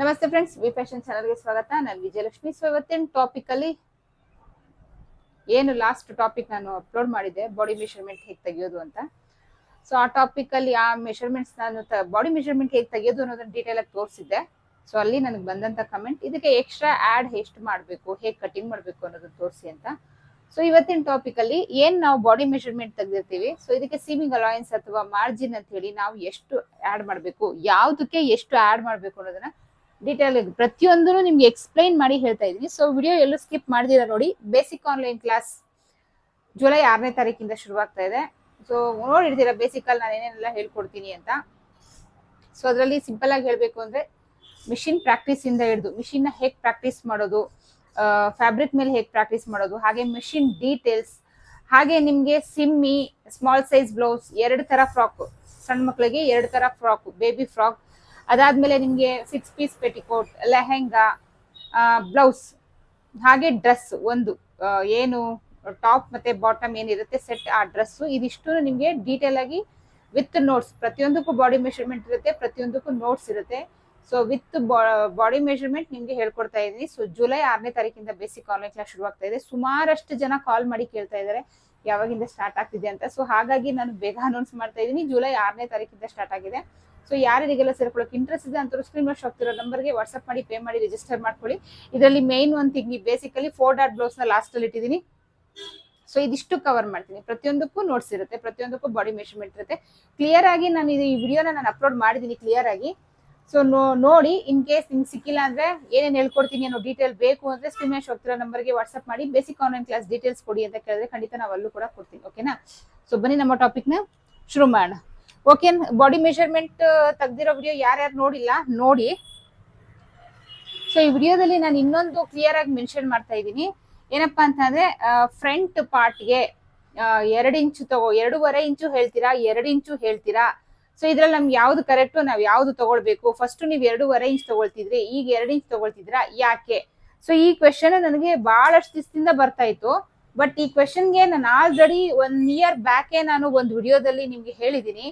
ನಮಸ್ತೆ friends V fashion ಚಾನಲ್ಗೆ ಸ್ವಾಗತ. ನಾನು ವಿಜಯಲಕ್ಷ್ಮಿ. ಸೊ ಇವತ್ತಿನ ಟಾಪಿಕ್ ಅಲ್ಲಿ ಏನು ಲಾಸ್ಟ್ ಟಾಪಿಕ್ ನಾನು ಅಪ್ಲೋಡ್ ಮಾಡಿದ್ದೆ ಬಾಡಿ ಮೆಷರ್ಮೆಂಟ್ ಹೇಗೆ ತೆಗೆಯೋದು ಅಂತ. ಸೊ ಆ ಟಾಪಿಕ್ ಅಲ್ಲಿ ಆ ಮೆಷರ್ಮೆಂಟ್ಸ್ ನಾನು ಬಾಡಿ ಮೆಷರ್ಮೆಂಟ್ ಹೇಗೆ ತೆಗೆಯೋದು ಅನ್ನೋದನ್ನ ಡೀಟೇಲ್ ಆಗಿ ತೋರಿಸಿದ್ದೆ. ಸೊ ಅಲ್ಲಿ ನನಗೆ ಬಂದಂತ ಕಮೆಂಟ್ ಇದಕ್ಕೆ ಎಕ್ಸ್ಟ್ರಾ ಆಡ್ ಎಷ್ಟು ಮಾಡಬೇಕು, ಹೇಗೆ ಕಟಿಂಗ್ ಮಾಡಬೇಕು ಅನ್ನೋದನ್ನ ತೋರಿಸಿ ಅಂತ. ಸೊ ಇವತ್ತಿನ ಟಾಪಿಕ್ ಅಲ್ಲಿ ಏನ್ ನಾವು ಬಾಡಿ ಮೆಷರ್ಮೆಂಟ್ ತೆಗೆದಿರ್ತೀವಿ ಸೊ ಇದಕ್ಕೆ ಸೀಮಿಂಗ್ ಅಲಾಯನ್ಸ್ ಅಥವಾ ಮಾರ್ಜಿನ್ ಅಂತ ಹೇಳಿ ನಾವು ಎಷ್ಟು ಆಡ್ ಮಾಡಬೇಕು, ಯಾವುದಕ್ಕೆ ಎಷ್ಟು ಆಡ್ ಮಾಡಬೇಕು ಅನ್ನೋದನ್ನ ಡೀಟೇಲ್ ಪ್ರತಿಯೊಂದು ನಿಮ್ಗೆ ಎಕ್ಸ್ಪ್ಲೈನ್ ಮಾಡಿ ಹೇಳ್ತಾ ಇದೀನಿ ಸೊ ವಿಡಿಯೋ ಎಲ್ಲೂ ಸ್ಕಿಪ್ ಮಾಡಿದಿರ ನೋಡಿ. ಬೇಸಿಕ್ ಆನ್ಲೈನ್ ಕ್ಲಾಸ್ ಜುಲೈ ಆರನೇ ತಾರೀಕಿಂದ ಶುರುವಾಗ್ತಾ ಇದೆ. ಸೊ ನೋಡಿರ್ತೀರ ಬೇಸಿಕ್ ಅಲ್ಲಿ ನಾನು ಏನೇನೆಲ್ಲ ಹೇಳ್ಕೊಡ್ತೀನಿ ಅಂತ. ಸೊ ಅದರಲ್ಲಿ ಸಿಂಪಲ್ ಆಗಿ ಹೇಳಬೇಕು ಅಂದ್ರೆ ಮಿಷಿನ್ ಪ್ರಾಕ್ಟೀಸ್ ಇಂದ ಹಿಡಿದು ಮಿಷಿನ್ನ ಹೇಗೆ ಪ್ರಾಕ್ಟೀಸ್ ಮಾಡೋದು ಫ್ಯಾಬ್ರಿಕ್ ಮೇಲೆ ಹೇಗೆ ಪ್ರಾಕ್ಟೀಸ್ ಮಾಡೋದು, ಹಾಗೆ ಮಿಷಿನ್ ಡೀಟೇಲ್ಸ್ ಹಾಗೆ ನಿಮ್ಗೆ ಸಿಮ್ಮಿ ಸ್ಮಾಲ್ ಸೈಜ್ ಬ್ಲೌಸ್ ಎರಡು ತರ ಫ್ರಾಕ್ ಸಣ್ಣ ಮಕ್ಕಳಿಗೆ ಎರಡು ತರ ಫ್ರಾಕ್ ಬೇಬಿ ಫ್ರಾಕ್ ಅದಾದ್ಮೇಲೆ ನಿಮಗೆ six piece petticoat lehenga blouse ಹಾಗೆ ಡ್ರೆಸ್ ಒಂದು. ಏನು ಟಾಪ್ ಮತ್ತೆ ಬಾಟಮ್ ಏನಿರುತ್ತೆ ಸೆಟ್ ಆ ಡ್ರೆಸ್ ಇದಿಷ್ಟು ನಿಮಗೆ ಡೀಟೇಲ್ ಆಗಿ ವಿತ್ ನೋಟ್ಸ್ ಪ್ರತಿಯೊಂದಕ್ಕೂ ಬಾಡಿ ಮೆಷರ್ಮೆಂಟ್ ಇರುತ್ತೆ, ಪ್ರತಿಯೊಂದಕ್ಕೂ ನೋಟ್ಸ್ ಇರುತ್ತೆ. ಸೊ ವಿತ್ ಬಾಡಿ ಮೆಷರ್ಮೆಂಟ್ ನಿಮಗೆ ಹೇಳ್ಕೊಡ್ತಾ ಇದ್ದೀನಿ. ಸೊ ಜುಲೈ ಆರನೇ ತಾರೀಕಿಂದ ಬೇಸಿಕ್ ಆನ್ಲೈನ್ ಕ್ಲಾಸ್ ಶುರುವಾಗ್ತಾ ಇದೆ. ಸುಮಾರಷ್ಟು ಜನ ಕಾಲ್ ಮಾಡಿ ಕೇಳ್ತಾ ಇದ್ದಾರೆ, ಯಾವಾಗಿಂದ ಸ್ಟಾರ್ಟ್ ಆಗ್ತಿದೆ ಅಂತ. ಸೊ ಹಾಗಾಗಿ ನಾನು ಬೇಗ ಅನೌನ್ಸ್ ಮಾಡ್ತಾ ಇದ್ದೀನಿ. ಜುಲೈ ಆರನೇ ತಾರೀಕಿಂದ ಸ್ಟಾರ್ಟ್ ಆಗಿದೆ. ಸೊ ಯಾರಿಗೆಲ್ಲ ಸೇರ್ಕೊಳ್ಳೋಕೆ ಇಂಟ್ರೆಸ್ಟ್ ಇದೆ ಅಂತೂ ಸ್ಕ್ರೀನ್ ಮೇಲೆ ಹೋಗ್ತಿರೋ ನಂಬರ್ಗೆ ವಾಟ್ಸ್ಆಪ್ ಮಾಡಿ ಪೇ ಮಾಡಿ ರಿಜಿಸ್ಟರ್ ಮಾಡ್ಕೊಳ್ಳಿ. ಇದರಲ್ಲಿ ಮೇನ್ ಒಂದು ಥಿಂಗ್ ಬೇಸಿಕಲಿ ಫೋರ್ ಡಾಟ್ ಬ್ಲೌಸ್ನ ಲಾಸ್ಟ್ ಅಲ್ಲಿ ಇಟ್ಟಿದ್ದೀನಿ. ಸೊ ಇದಿಷ್ಟು ಕವರ್ ಮಾಡ್ತೀನಿ. ಪ್ರತಿಯೊಂದಕ್ಕೂ ನೋಟ್ಸ್ ಇರುತ್ತೆ, ಪ್ರತಿಯೊಂದಕ್ಕೂ ಬಾಡಿ ಮೆಷರ್ಮೆಂಟ್ ಇರುತ್ತೆ. ಕ್ಲಿಯರ್ ಆಗಿ ನಾನು ಈ ವಿಡಿಯೋನ ನಾನು ಅಪ್ಲೋಡ್ ಮಾಡಿದ್ದೀನಿ ಕ್ಲಿಯರ್ ಆಗಿ. ಸೊ ನೋ, ನೋಡಿ ಇನ್ ಕೇಸ್ ನಿಮ್ಗೆ ಸಿಕ್ಕಿಲ್ಲ ಅಂದ್ರೆ ಏನೇನು ಹೇಳ್ಕೊಡ್ತೀನಿ ಅನ್ನೋ ಡೀಟೇಲ್ ಬೇಕು ಅಂದ್ರೆ ಸ್ಕ್ರೀನ್ ಹೋಗ್ತಿರೋ ನಂಬರ್ಗೆ ವಾಟ್ಸ್ಆಪ್ ಮಾಡಿ ಬೇಸಿಕ್ ಆನ್ಲೈನ್ ಕ್ಲಾಸ್ ಡೀಟೇಲ್ಸ್ ಕೊಡಿ ಅಂತ ಕೇಳಿದ್ರೆ ಖಂಡಿತ ನಾವು ಅಲ್ಲೂ ಕೂಡ ಕೊಡ್ತೀನಿ ಓಕೆನಾ ಸೊ ಬನ್ನಿ ನಮ್ಮ ಟಾಪಿಕ್ನ ಶುರು ಮಾಡೋಣ. ಓಕೆ ಬಾಡಿ ಮೆಷರ್ಮೆಂಟ್ ತೆಗ್ದಿರೋ ವಿಡಿಯೋ ಯಾರ್ಯಾರು ನೋಡಿಲ್ಲ, ನೋಡಿ. ಸೊ ಈ ವಿಡಿಯೋದಲ್ಲಿ ನಾನು ಇನ್ನೊಂದು ಕ್ಲಿಯರ್ ಆಗಿ ಮೆನ್ಷನ್ ಮಾಡ್ತಾ ಇದ್ದೀನಿ. ಏನಪ್ಪಾ ಅಂತಂದ್ರೆ ಫ್ರಂಟ್ ಪಾರ್ಟ್ಗೆ ಎರಡು ಇಂಚು ತಗೋ, ಎರಡೂವರೆ ಇಂಚು ಹೇಳ್ತೀರಾ, ಎರಡು ಇಂಚು ಹೇಳ್ತೀರಾ? ಸೊ ಇದ್ರಲ್ಲಿ ನಮ್ಗೆ ಯಾವ್ದು ಕರೆಕ್ಟು ನಾವು ಯಾವ್ದು ತಗೊಳ್ಬೇಕು? ಫಸ್ಟ್ ನೀವು ಎರಡೂವರೆ ಇಂಚ್ ತಗೊಳ್ತಿದ್ರಿ, ಈಗ ಎರಡು ಇಂಚ್ ತಗೊಳ್ತಿದ್ರಾ, ಯಾಕೆ? ಸೊ ಈ ಕ್ವೆಶನ್ ನನಗೆ ಬಹಳಷ್ಟು ದಿವಸದಿಂದ ಬರ್ತಾ ಇತ್ತು. ಬಟ್ ಈ ಕ್ವೆಶನ್ಗೆ ನಾನು ಆಲ್ರೆಡಿ ಒನ್ ಇಯರ್ ಬ್ಯಾಕೆ ನಾನು ಒಂದು ವಿಡಿಯೋದಲ್ಲಿ ನಿಮ್ಗೆ ಹೇಳಿದ್ದೀನಿ.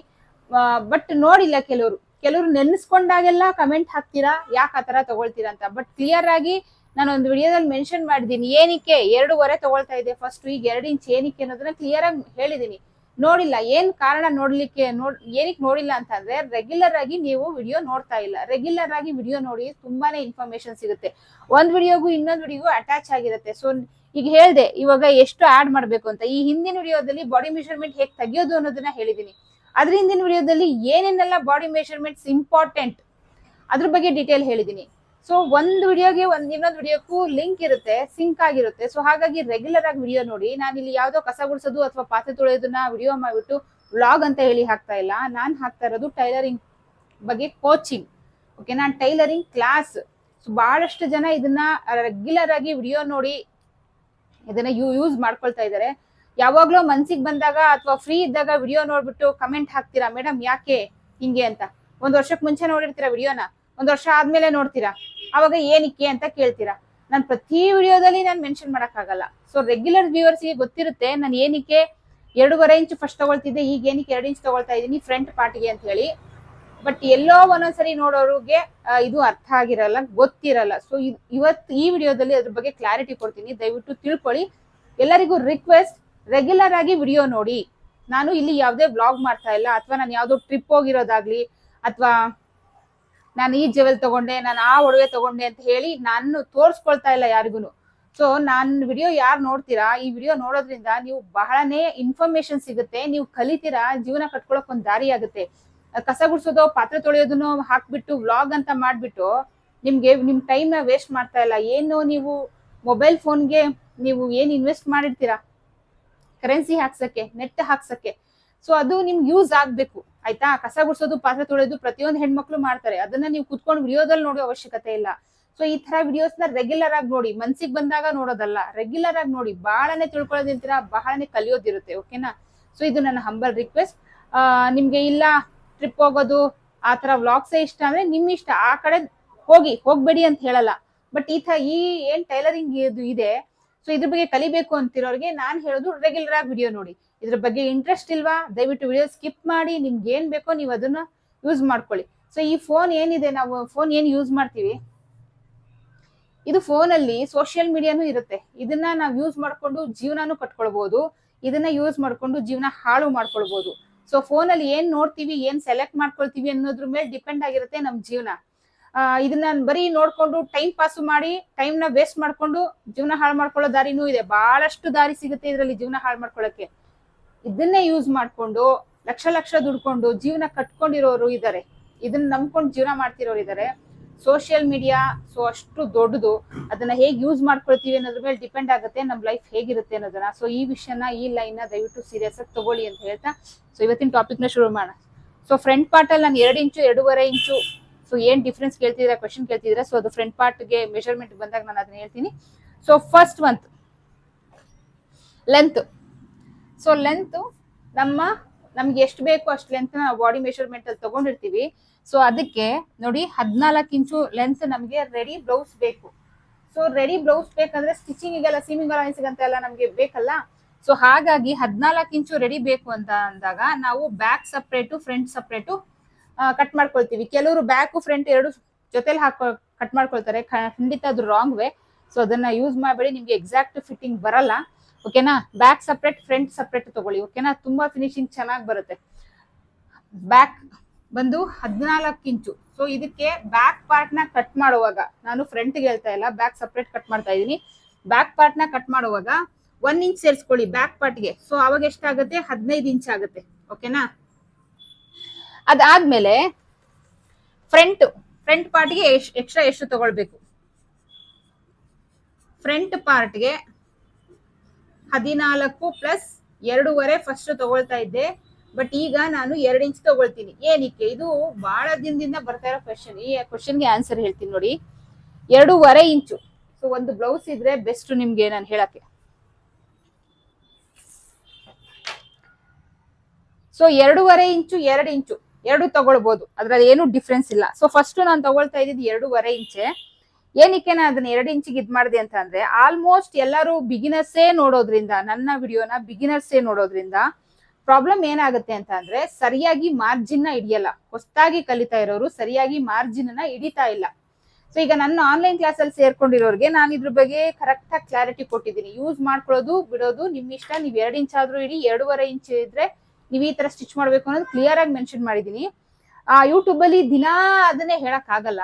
ಬಟ್ ನೋಡಿಲ್ಲ ಕೆಲವರು. ಕೆಲವರು ನೆನೆಸ್ಕೊಂಡಾಗೆಲ್ಲ ಕಮೆಂಟ್ ಹಾಕ್ತೀರಾ? ಯಾಕೆ ಆ ತರ ತಗೊಳ್ತೀರಾ ಅಂತ. ಬಟ್ ಕ್ಲಿಯರ್ ಆಗಿ ನಾನು ಒಂದು ವಿಡಿಯೋದಲ್ಲಿ ಮೆನ್ಷನ್ ಮಾಡಿದ್ದೀನಿ ಏನಕ್ಕೆ ಎರಡೂವರೆ ತಗೊಳ್ತಾ ಇದೆ ಫಸ್ಟ್ ಈಗ ಎರಡು ಇಂಚ್ ಏನಕ್ಕೆ ಅನ್ನೋದನ್ನ ಕ್ಲಿಯರ್ ಆಗಿ ಹೇಳಿದ್ದೀನಿ ನೋಡಿಲ್ಲ. ಏನ್ ಕಾರಣ ನೋಡ್ಲಿಕ್ಕೆ? ನೋಡ್ ಏನಕ್ಕೆ ನೋಡಿಲ್ಲ ಅಂತಂದ್ರೆ ರೆಗ್ಯುಲರ್ ಆಗಿ ನೀವು ವಿಡಿಯೋ ನೋಡ್ತಾ ಇಲ್ಲ. ರೆಗ್ಯುಲರ್ ಆಗಿ ವಿಡಿಯೋ ನೋಡಿ ತುಂಬಾನೇ ಇನ್ಫಾರ್ಮೇಶನ್ ಸಿಗುತ್ತೆ. ಒಂದ್ ವಿಡಿಯೋಗೂ ಇನ್ನೊಂದ್ ವಿಡಿಯೋಗೂ ಅಟ್ಯಾಚ್ ಆಗಿರುತ್ತೆ. ಸೊ ಈಗ ಹೇಳ್ದೆ, ಇವಾಗ ಎಷ್ಟು ಆಡ್ ಮಾಡ್ಬೇಕು ಅಂತ. ಈ ಹಿಂದಿನ ವಿಡಿಯೋದಲ್ಲಿ ಬಾಡಿ ಮೆಷರ್ಮೆಂಟ್ ಹೇಗೆ ತೆಗಿಯೋದು ಅನ್ನೋದನ್ನ ಹೇಳಿದೀನಿ. ಅದ್ರ ಹಿಂದಿನ ವಿಡಿಯೋದಲ್ಲಿ ಏನೇನೆಲ್ಲ ಬಾಡಿ ಮೆಷರ್ಮೆಂಟ್ಸ್ ಇಂಪಾರ್ಟೆಂಟ್ ಅದ್ರ ಬಗ್ಗೆ ಡೀಟೇಲ್ ಹೇಳಿದೀನಿ. ಸೊ ಒಂದು ವಿಡಿಯೋಗೆ ಒಂದು ಇನ್ನೊಂದು ವಿಡಿಯೋಕ್ಕೂ ಲಿಂಕ್ ಇರುತ್ತೆ ಸಿಂಕ್ ಆಗಿರುತ್ತೆ. ಸೊ ಹಾಗಾಗಿ ರೆಗ್ಯುಲರ್ ಆಗಿ ವಿಡಿಯೋ ನೋಡಿ. ನಾನು ಇಲ್ಲಿ ಯಾವುದೋ ಕಸ ಗುಡಿಸೋದು ಅಥವಾ ಪಾತ್ರೆ ತೊಳೆಯೋದನ್ನ ವಿಡಿಯೋ ಮಾಡಿಬಿಟ್ಟು ವ್ಲಾಗ್ ಅಂತ ಹೇಳಿ ಹಾಕ್ತಾ ಇಲ್ಲ. ನಾನು ಹಾಕ್ತಾ ಇರೋದು ಟೈಲರಿಂಗ್ ಬಗ್ಗೆ ಕೋಚಿಂಗ್ ಓಕೆ ನಾನು ಟೈಲರಿಂಗ್ ಕ್ಲಾಸ್ ಸೊ ಬಹಳಷ್ಟು ಜನ ಇದನ್ನ ರೆಗ್ಯುಲರ್ ಆಗಿ ವಿಡಿಯೋ ನೋಡಿ ಇದನ್ನ ಯೂಸ್ ಮಾಡ್ಕೊಳ್ತಾ ಇದ್ದಾರೆ ಯಾವಾಗ್ಲೋ ಮನ್ಸಿಗೆ ಬಂದಾಗ ಅಥವಾ ಫ್ರೀ ಇದ್ದಾಗ ವಿಡಿಯೋ ನೋಡ್ಬಿಟ್ಟು ಕಮೆಂಟ್ ಹಾಕ್ತೀರಾ? ಮೇಡಮ್ ಯಾಕೆ ಹಿಂಗೆ ಅಂತ? ಒಂದ್ ವರ್ಷಕ್ ಮುಂಚೆ ನೋಡಿರ್ತೀರಾ ವಿಡಿಯೋನ ಒಂದ್ ವರ್ಷ ಆದ್ಮೇಲೆ ನೋಡ್ತೀರಾ? ಅವಾಗ ಏನಕ್ಕೆ ಅಂತ ಕೇಳ್ತೀರಾ? ನಾನು ಪ್ರತಿ ವಿಡಿಯೋದಲ್ಲಿ ನಾನು ಮೆನ್ಷನ್ ಮಾಡಕ್ಕಾಗಲ್ಲ. ಸೊ ರೆಗ್ಯುಲರ್ ವ್ಯೂವರ್ಸ್ಗೆ ಗೊತ್ತಿರುತ್ತೆ ನಾನು ಏನಕ್ಕೆ ಎರಡೂವರೆ ಇಂಚ್ ಫಸ್ಟ್ ತಗೊಳ್ತಿದ್ದೆ, ಈಗ ಏನಕ್ಕೆ ಎರಡು ಇಂಚ್ ತಗೊಳ್ತಾ ಇದ್ದೀನಿ ಫ್ರಂಟ್ ಪಾರ್ಟಿಗೆ ಅಂತ ಹೇಳಿ. ಬಟ್ ಎಲ್ಲೋ ಒಂದೊಂದ್ಸರಿ ನೋಡೋರಿಗೆ ಇದು ಅರ್ಥ ಆಗಿರಲ್ಲ, ಗೊತ್ತಿರಲ್ಲ. ಸೊ ಇವತ್ತು ಈ ವಿಡಿಯೋದಲ್ಲಿ ಅದ್ರ ಬಗ್ಗೆ ಕ್ಲಾರಿಟಿ ಕೊಡ್ತೀನಿ. ದಯವಿಟ್ಟು ತಿಳ್ಕೊಳ್ಳಿ. ಎಲ್ಲರಿಗೂ ರಿಕ್ವೆಸ್ಟ್ ರೆಗ್ಯುಲರ್ ಆಗಿ ವಿಡಿಯೋ ನೋಡಿ. ನಾನು ಇಲ್ಲಿ ಯಾವುದೇ ವ್ಲಾಗ್ ಮಾಡ್ತಾ ಇಲ್ಲ, ಅಥವಾ ನಾನು ಯಾವುದೋ ಟ್ರಿಪ್ ಹೋಗಿರೋದಾಗ್ಲಿ, ಅಥವಾ ನಾನು ಈ ಜವೆಲ್ ತಗೊಂಡೆ, ನಾನು ಆ ಒಡವೆ ತಗೊಂಡೆ ಅಂತ ಹೇಳಿ ನಾನು ತೋರಿಸ್ಕೊಳ್ತಾ ಇಲ್ಲ ಯಾರಿಗೂ ಸೊ ನಾನು ವಿಡಿಯೋ ಯಾರು ನೋಡ್ತೀರಾ? ಈ ವಿಡಿಯೋ ನೋಡೋದ್ರಿಂದ ನೀವು ಬಹಳನೇ ಇನ್ಫಾರ್ಮೇಶನ್ ಸಿಗುತ್ತೆ, ನೀವು ಕಲಿತೀರಾ, ಜೀವನ ಕಟ್ಕೊಳಕ್ ಒಂದು ದಾರಿ ಆಗುತ್ತೆ. ಕಸ ಗುಡಿಸೋದು, ಪಾತ್ರೆ ತೊಳೆಯೋದನ್ನು ಹಾಕ್ಬಿಟ್ಟು ವ್ಲಾಗ್ ಅಂತ ಮಾಡಿಬಿಟ್ಟು ನಿಮ್ಗೆ, ನಿಮ್ ಟೈಮ್ನ ವೇಸ್ಟ್ ಮಾಡ್ತಾ ಇಲ್ಲ. ಏನು ನೀವು ಮೊಬೈಲ್ ಫೋನ್ಗೆ ನೀವು ಏನ್ ಇನ್ವೆಸ್ಟ್ ಮಾಡಿರ್ತೀರಾ? ಕರೆನ್ಸಿ ಹಾಕ್ಸಕ್ಕೆ ನೆಟ್ ಹಾಕ್ಸಕ್ಕೆ. ಸೊ ಅದು ನಿಮ್ಗೆ ಯೂಸ್ ಆಗ್ಬೇಕು. ಆಯ್ತಾ? ಕಸ ಗುಡ್ಸೋದು, ಪಾತ್ರೆ ತೊಳೆಯೋದು ಪ್ರತಿಯೊಂದು ಹೆಣ್ಮಕ್ಳು ಮಾಡ್ತಾರೆ. ಅದನ್ನ ನೀವು ಕುತ್ಕೊಂಡು ವಿಡಿಯೋದಲ್ಲಿ ನೋಡೋ ಅವಶ್ಯಕತೆ ಇಲ್ಲ. ಸೊ ಈ ತರ ವಿಡಿಯೋಸ್ನ ರೆಗ್ಯುಲರ್ ಆಗಿ ನೋಡಿ, ಮನ್ಸಿಗೆ ಬಂದಾಗ ನೋಡೋದಲ್ಲ. ರೆಗ್ಯುಲರ್ ಆಗಿ ನೋಡಿ ಬಹಳನೇ ತಿಳ್ಕೊಳ್ಳೋದಿರ್ತೀರಾ ಬಹಳನೇ ಕಲಿಯೋದಿರುತ್ತೆ ಓಕೆನಾ ಸೊ ಇದು ನನ್ನ ಹಂಬಲ್ ರಿಕ್ವೆಸ್ಟ್ ನಿಮ್ಗೆ ಇಲ್ಲ ಟ್ರಿಪ್ ಹೋಗೋದು, ಆ ತರ ವ್ಲಾಗ್ಸೇ ಇಷ್ಟ ಅಂದ್ರೆ ನಿಮ್ ಇಷ್ಟ. ಆ ಕಡೆ ಹೋಗಿ, ಹೋಗ್ಬೇಡಿ ಅಂತ ಹೇಳಲ್ಲ. ಬಟ್ ಈ ತರ ಈ ಏನ್ ಟೈಲರಿಂಗ್ ಇದು ಇದೆ ಸೊ ಇದ್ರ ಬಗ್ಗೆ ಕಲಿಬೇಕು ಅಂತಿರೋರಿಗೆ ನಾನ್ ಹೇಳೋದು ರೆಗ್ಯುಲರ್ ಆಗಿ ವಿಡಿಯೋ ನೋಡಿ. ಇದ್ರ ಬಗ್ಗೆ ಇಂಟ್ರೆಸ್ಟ್ ಇಲ್ವಾ? ದಯವಿಟ್ಟು ವಿಡಿಯೋ ಸ್ಕಿಪ್ ಮಾಡಿ, ನಿಮ್ಗೆ ಏನ್ ಬೇಕೋ ನೀವು ಅದನ್ನ ಯೂಸ್ ಮಾಡ್ಕೊಳ್ಳಿ. ಸೊ ಈ ಫೋನ್ ಏನಿದೆ ನಾವು ಫೋನ್ ಏನ್ ಯೂಸ್ ಮಾಡ್ತೀವಿ? ಇದು ಫೋನಲ್ಲಿ ಸೋಷಿಯಲ್ ಮೀಡಿಯಾನು ಇರುತ್ತೆ. ಇದನ್ನ ನಾವು ಯೂಸ್ ಮಾಡ್ಕೊಂಡು ಜೀವನಾನು ಕಟ್ಕೊಳ್ಬಹುದು ಇದನ್ನ ಯೂಸ್ ಮಾಡ್ಕೊಂಡು ಜೀವನ ಹಾಳು ಮಾಡ್ಕೊಳ್ಬಹುದು ಸೊ ಫೋನಲ್ಲಿ ಏನ್ ನೋಡ್ತೀವಿ, ಏನ್ ಸೆಲೆಕ್ಟ್ ಮಾಡ್ಕೊಳ್ತೀವಿ ಅನ್ನೋದ್ರ ಮೇಲೆ ಡಿಪೆಂಡ್ ಆಗಿರುತ್ತೆ ನಮ್ ಜೀವನ. ಇದನ್ನ ಬರೀ ನೋಡ್ಕೊಂಡು ಟೈಮ್ ಪಾಸ್ ಮಾಡಿ ಟೈಮ್ನ ವೇಸ್ಟ್ ಮಾಡ್ಕೊಂಡು ಜೀವನ ಹಾಳು ಮಾಡ್ಕೊಳ್ಳೋ ದಾರಿನೂ ಇದೆ. ಬಹಳಷ್ಟು ದಾರಿ ಸಿಗುತ್ತೆ ಇದರಲ್ಲಿ ಜೀವನ ಹಾಳು ಮಾಡ್ಕೊಳ್ಳೋಕೆ ಇದನ್ನೇ ಯೂಸ್ ಮಾಡ್ಕೊಂಡು, ಲಕ್ಷ ಲಕ್ಷ ದುಡ್ಕೊಂಡು ಜೀವನ ಕಟ್ಕೊಂಡಿರೋರು ಇದ್ದಾರೆ ಇದನ್ನ ನಂಬ್ಕೊಂಡು ಜೀವನ ಮಾಡ್ತಿರೋರು ಇದ್ದಾರೆ ಸೋಷಿಯಲ್ ಮೀಡಿಯಾ ಸೊ ಅಷ್ಟು ದೊಡ್ಡದು. ಅದನ್ನ ಹೇಗೆ ಯೂಸ್ ಮಾಡ್ಕೊಳ್ತೀವಿ ಅನ್ನೋದ್ರ ಮೇಲೆ ಡಿಪೆಂಡ್ ಆಗುತ್ತೆ ನಮ್ಮ ಲೈಫ್ ಹೇಗಿರುತ್ತೆ ಅನ್ನೋದನ್ನ. ಸೊ ಈ ವಿಷಯನ, ಈ ಲೈನ್ನ ದಯವಿಟ್ಟು ಸೀರಿಯಸ್ ಆಗಿ ತಗೊಳ್ಳಿ ಅಂತ ಹೇಳ್ತಾ ಸೊ ಇವತ್ತಿನ ಟಾಪಿಕ್ನ ಶುರು ಮಾಡೋಣ. ಸೊ ಫ್ರಂಟ್ ಪಾರ್ಟ್ ಅಲ್ಲಿ ನಾನು ಎರಡು ಇಂಚು ಎರಡೂವರೆ ಇಂಚು ಸೊ ಏನ್ ಡಿಫ್ರೆನ್ಸ್ ಕೇಳ್ತಿದ್ರೆ ಕ್ವಶನ್ ಕೇಳ್ತಿದ್ರೆ ಸೊ ಅದು ಫ್ರಂಟ್ ಪಾರ್ಟ್ಗೆ ಮೆಜರ್ಮೆಂಟ್ ಬಂದಾಗ ನಾನು ಅದನ್ನ ಹೇಳ್ತೀನಿ. So first month length so length ನಮ್ಮ, ನಮ್ಗೆ ಎಷ್ಟು ಬೇಕು ಅಷ್ಟು ಲೆಂತ್ ನಾವು ಬಾಡಿ ಮೆಷರ್ಮೆಂಟ್ ಅಲ್ಲಿ ತಗೊಂಡಿರ್ತೀವಿ. ಸೊ ಅದಕ್ಕೆ ನೋಡಿ ಹದಿನಾಲ್ಕು ಇಂಚು ಲೆಂತ್ ನಮಗೆ ರೆಡಿ ಬ್ಲೌಸ್ ಬೇಕು. ಸೊ ರೆಡಿ ಬ್ಲೌಸ್ ಬೇಕಂದ್ರೆ ಸ್ಟಿಚಿಂಗಿಗೆಲ್ಲ ಸೀಮಿಂಗ್ ಅಂತ ಎಲ್ಲ ನಮಗೆ ಬೇಕಲ್ಲ. ಸೊ ಹಾಗಾಗಿ ಹದಿನಾಲ್ಕು ಇಂಚು ರೆಡಿ ಬೇಕು ಅಂತ ಅಂದಾಗ ನಾವು back separate front separate cut ಮಾಡ್ಕೊಳ್ತೀವಿ. ಕೆಲವರು ಬ್ಯಾಕು ಫ್ರಂಟ್ ಎರಡು ಜೊತೆಲಿ ಹಾಕೋ ಕಟ್ ಮಾಡ್ಕೊಳ್ತಾರೆ. ಖಂಡಿತ ಅದು ರಾಂಗ್ ವೇ ಸೊ ಅದನ್ನ ಯೂಸ್ ಮಾಡಬೇಡಿ. ನಿಮ್ಗೆ ಎಕ್ಸಾಕ್ಟ್ ಫಿಟ್ಟಿಂಗ್ ಬರಲ್ಲ. ಓಕೆನಾ ಬ್ಯಾಕ್ ಸಪ್ರೇಟ್ ಫ್ರಂಟ್ ಸಪ್ರೇಟ್ ತಗೊಳ್ಳಿ. ಓಕೆನಾ ತುಂಬಾ ಫಿನಿಶಿಂಗ್ ಚೆನ್ನಾಗಿ ಬರುತ್ತೆ. ಬ್ಯಾಕ್ ಬಂದು ಹದಿನಾಲ್ಕು ಇಂಚು. ಸೊ ಇದಕ್ಕೆ ಬ್ಯಾಕ್ ಪಾರ್ಟ್ನ ಕಟ್ ಮಾಡುವಾಗ, ನಾನು ಫ್ರಂಟ್ ಹೇಳ್ತಾ ಇಲ್ಲ. ಬ್ಯಾಕ್ ಸಪ್ರೇಟ್ ಕಟ್ ಮಾಡ್ತಾ ಇದೀನಿ. ಬ್ಯಾಕ್ ಪಾರ್ಟ್ನ ಕಟ್ ಮಾಡುವಾಗ ಒನ್ ಇಂಚ್ ಸೇರಿಸ್ಕೊಳ್ಳಿ ಬ್ಯಾಕ್ ಪಾರ್ಟ್ಗೆ ಸೊ ಅವಾಗ ಎಷ್ಟಾಗುತ್ತೆ? ಹದಿನೈದು ಇಂಚ್ ಆಗುತ್ತೆ. ಓಕೆನಾ ಅದಾದ್ಮೇಲೆ ಫ್ರಂಟ್ ಫ್ರಂಟ್ ಪಾರ್ಟ್ಗೆ ಎಕ್ಸ್ಟ್ರಾ ಎಷ್ಟು ತಗೊಳ್ಬೇಕು? ಫ್ರಂಟ್ ಪಾರ್ಟ್ಗೆ ಹದಿನಾಲ್ಕು ಪ್ಲಸ್ ಎರಡೂವರೆ ಫಸ್ಟ್ ತಗೊಳ್ತಾ ಇದ್ದೆ. ಬಟ್ ಈಗ ನಾನು ಎರಡು ಇಂಚ್ ತಗೊಳ್ತೀನಿ. ಏನಕ್ಕೆ? ಇದು ಬಹಳ ದಿನದಿಂದ ಬರ್ತಾ ಇರೋ ಕ್ವಶನ್ ಈ ಕ್ವಶನ್ಗೆ ಆನ್ಸರ್ ಹೇಳ್ತೀನಿ ನೋಡಿ. ಎರಡೂವರೆ ಇಂಚು ಸೊ ಒಂದು ಬ್ಲೌಸ್ ಇದ್ರೆ ಬೆಸ್ಟ್ ನಿಮ್ಗೆ ನಾನು ಹೇಳಕ್ಕೆ. ಸೊ ಎರಡೂವರೆ ಇಂಚು ಎರಡು ಇಂಚು ಎರಡು ತಗೊಳ್ಬಹುದು ಅದ್ರಲ್ಲಿ ಏನು ಡಿಫ್ರೆನ್ಸ್ ಇಲ್ಲ. ಸೊ ಫಸ್ಟ್ ನಾನು ತಗೊಳ್ತಾ ಇದ್ದಿದ್ದು ಎರಡೂವರೆ ಇಂಚೆ. ಏನಕ್ಕೆ ನಾನು ಅದನ್ನ ಎರಡು ಇಂಚಿಗೆ ಇದ್ ಮಾಡಿದೆ ಅಂತ ಅಂದ್ರೆ ಆಲ್ಮೋಸ್ಟ್ ಎಲ್ಲರೂ ಬಿಗಿನರ್ಸೇ ನೋಡೋದ್ರಿಂದ, ನನ್ನ ವಿಡಿಯೋನ ಬಿಗಿನರ್ಸೇ ನೋಡೋದ್ರಿಂದ ಪ್ರಾಬ್ಲಮ್ ಏನಾಗುತ್ತೆ ಅಂತ ಅಂದ್ರೆ, ಸರಿಯಾಗಿ ಮಾರ್ಜಿನ್ನ ಹಿಡಿಯಲ್ಲ. ಹೊಸದಾಗಿ ಕಲಿತಾ ಇರೋರು ಸರಿಯಾಗಿ ಮಾರ್ಜಿನ್ನ ಹಿಡಿತಾ ಇಲ್ಲ. ಸೊ ಈಗ ನನ್ನ ಆನ್ಲೈನ್ ಕ್ಲಾಸ್ ಅಲ್ಲಿ ಸೇರ್ಕೊಂಡಿರೋರಿಗೆ ನಾನು ಇದ್ರ ಬಗ್ಗೆ ಕರೆಕ್ಟ್ ಆಗಿ ಕ್ಲಾರಿಟಿ ಕೊಟ್ಟಿದ್ದೀನಿ. ಯೂಸ್ ಮಾಡ್ಕೊಳ್ಳೋದು, ಬಿಡೋದು ನಿಮ್ಮ ಇಷ್ಟ ನೀವು ಎರಡು ಇಂಚ್ ಆದ್ರೂ ಇಡಿ, ಎರಡೂವರೆ ಇಂಚ್ ಇದ್ರೆ ನೀವ್ ಈ ತರ ಸ್ಟಿಚ್ ಮಾಡ್ಬೇಕು ಅನ್ನೋದು ಕ್ಲಿಯರ್ ಆಗಿ ಮೆನ್ಷನ್ ಮಾಡಿದೀನಿ. ಆ ಯೂಟ್ಯೂಬ್ ಅಲ್ಲಿ ದಿನಾ ಅದನ್ನೇ ಹೇಳಕ್ ಆಗಲ್ಲ.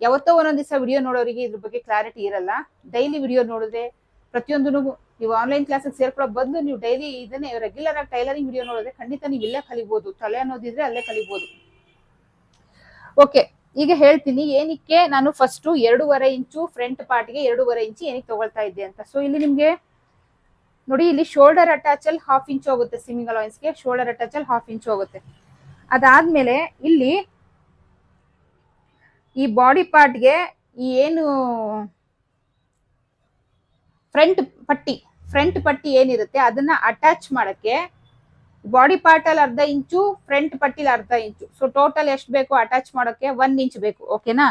ಯಾವತ್ತೋ ಒಂದೊಂದ್ ದಿವಸ ವಿಡಿಯೋ ನೋಡೋರಿಗೆ ಇದ್ರ ಬಗ್ಗೆ ಕ್ಲಾರಿಟಿ ಇರಲ್ಲ. ಡೈಲಿ ವಿಡಿಯೋ ನೋಡಿದ್ರೆ ಪ್ರತಿಯೊಂದು ನೀವು ಆನ್ಲೈನ್ ಕ್ಲಾಸಿಗೆ ಸೇರ್ಕೊಳ್ಳೋ ಬದಲು ನೀವು ಡೈಲಿ ಇದನ್ನೇ ರೆಗ್ಯುಲರ್ ಆಗಿ ಟೈಲರಿಂಗ್ ವಿಡಿಯೋ ನೋಡಿದ್ರೆ ಖಂಡಿತ ನೀವು ಇಲ್ಲೇ ಕಲಿಬಹುದು ತಲೆ ಅನ್ನೋದಿದ್ರೆ ಅಲ್ಲೇ ಕಲಿಬಹುದು ಓಕೆ ಈಗ ಹೇಳ್ತೀನಿ ಏನಕ್ಕೆ ನಾನು ಫಸ್ಟ್ ಎರಡೂವರೆ ಇಂಚು ಫ್ರಂಟ್ ಪಾರ್ಟ್ಗೆ ಎರಡೂವರೆ ಇಂಚು ಏನಕ್ಕೆ ತಗೊಳ್ತಾ ಇದ್ದೆ ಅಂತ. ಸೊ ಇಲ್ಲಿ ನಿಮ್ಗೆ ನೋಡಿ, ಇಲ್ಲಿ ಶೋಲ್ಡರ್ ಅಟ್ಯಾಚ್ ಅಲ್ಲಿ ಹಾಫ್ ಇಂಚ್ ಹೋಗುತ್ತೆ ಸಿಮಿಂಗ್ ಅಲೌನ್ಸ್ಗೆ ಶೋಲ್ಡರ್ ಅಟ್ಯಾಚ್ ಅಲ್ಲಿ ಹಾಫ್ ಇಂಚ್ ಹೋಗುತ್ತೆ. ಅದಾದ್ಮೇಲೆ ಇಲ್ಲಿ ಈ ಬಾಡಿ ಪಾರ್ಟ್ಗೆ ಈ ಏನು ಫ್ರಂಟ್ ಪಟ್ಟಿ ಫ್ರಂಟ್ ಪಟ್ಟಿ ಏನಿರುತ್ತೆ, ಅದನ್ನ ಅಟ್ಯಾಚ್ ಮಾಡಕ್ಕೆ ಬಾಡಿ ಪಾರ್ಟ್ ಅಲ್ಲಿ ಅರ್ಧ ಇಂಚು ಫ್ರಂಟ್ ಪಟ್ಟಿಲಿ ಅರ್ಧ ಇಂಚು. ಸೊ ಟೋಟಲ್ ಎಷ್ಟು ಬೇಕು ಅಟ್ಯಾಚ್ ಮಾಡೋಕೆ ಒಂದ್ ಇಂಚ್ ಬೇಕು ಓಕೆನಾ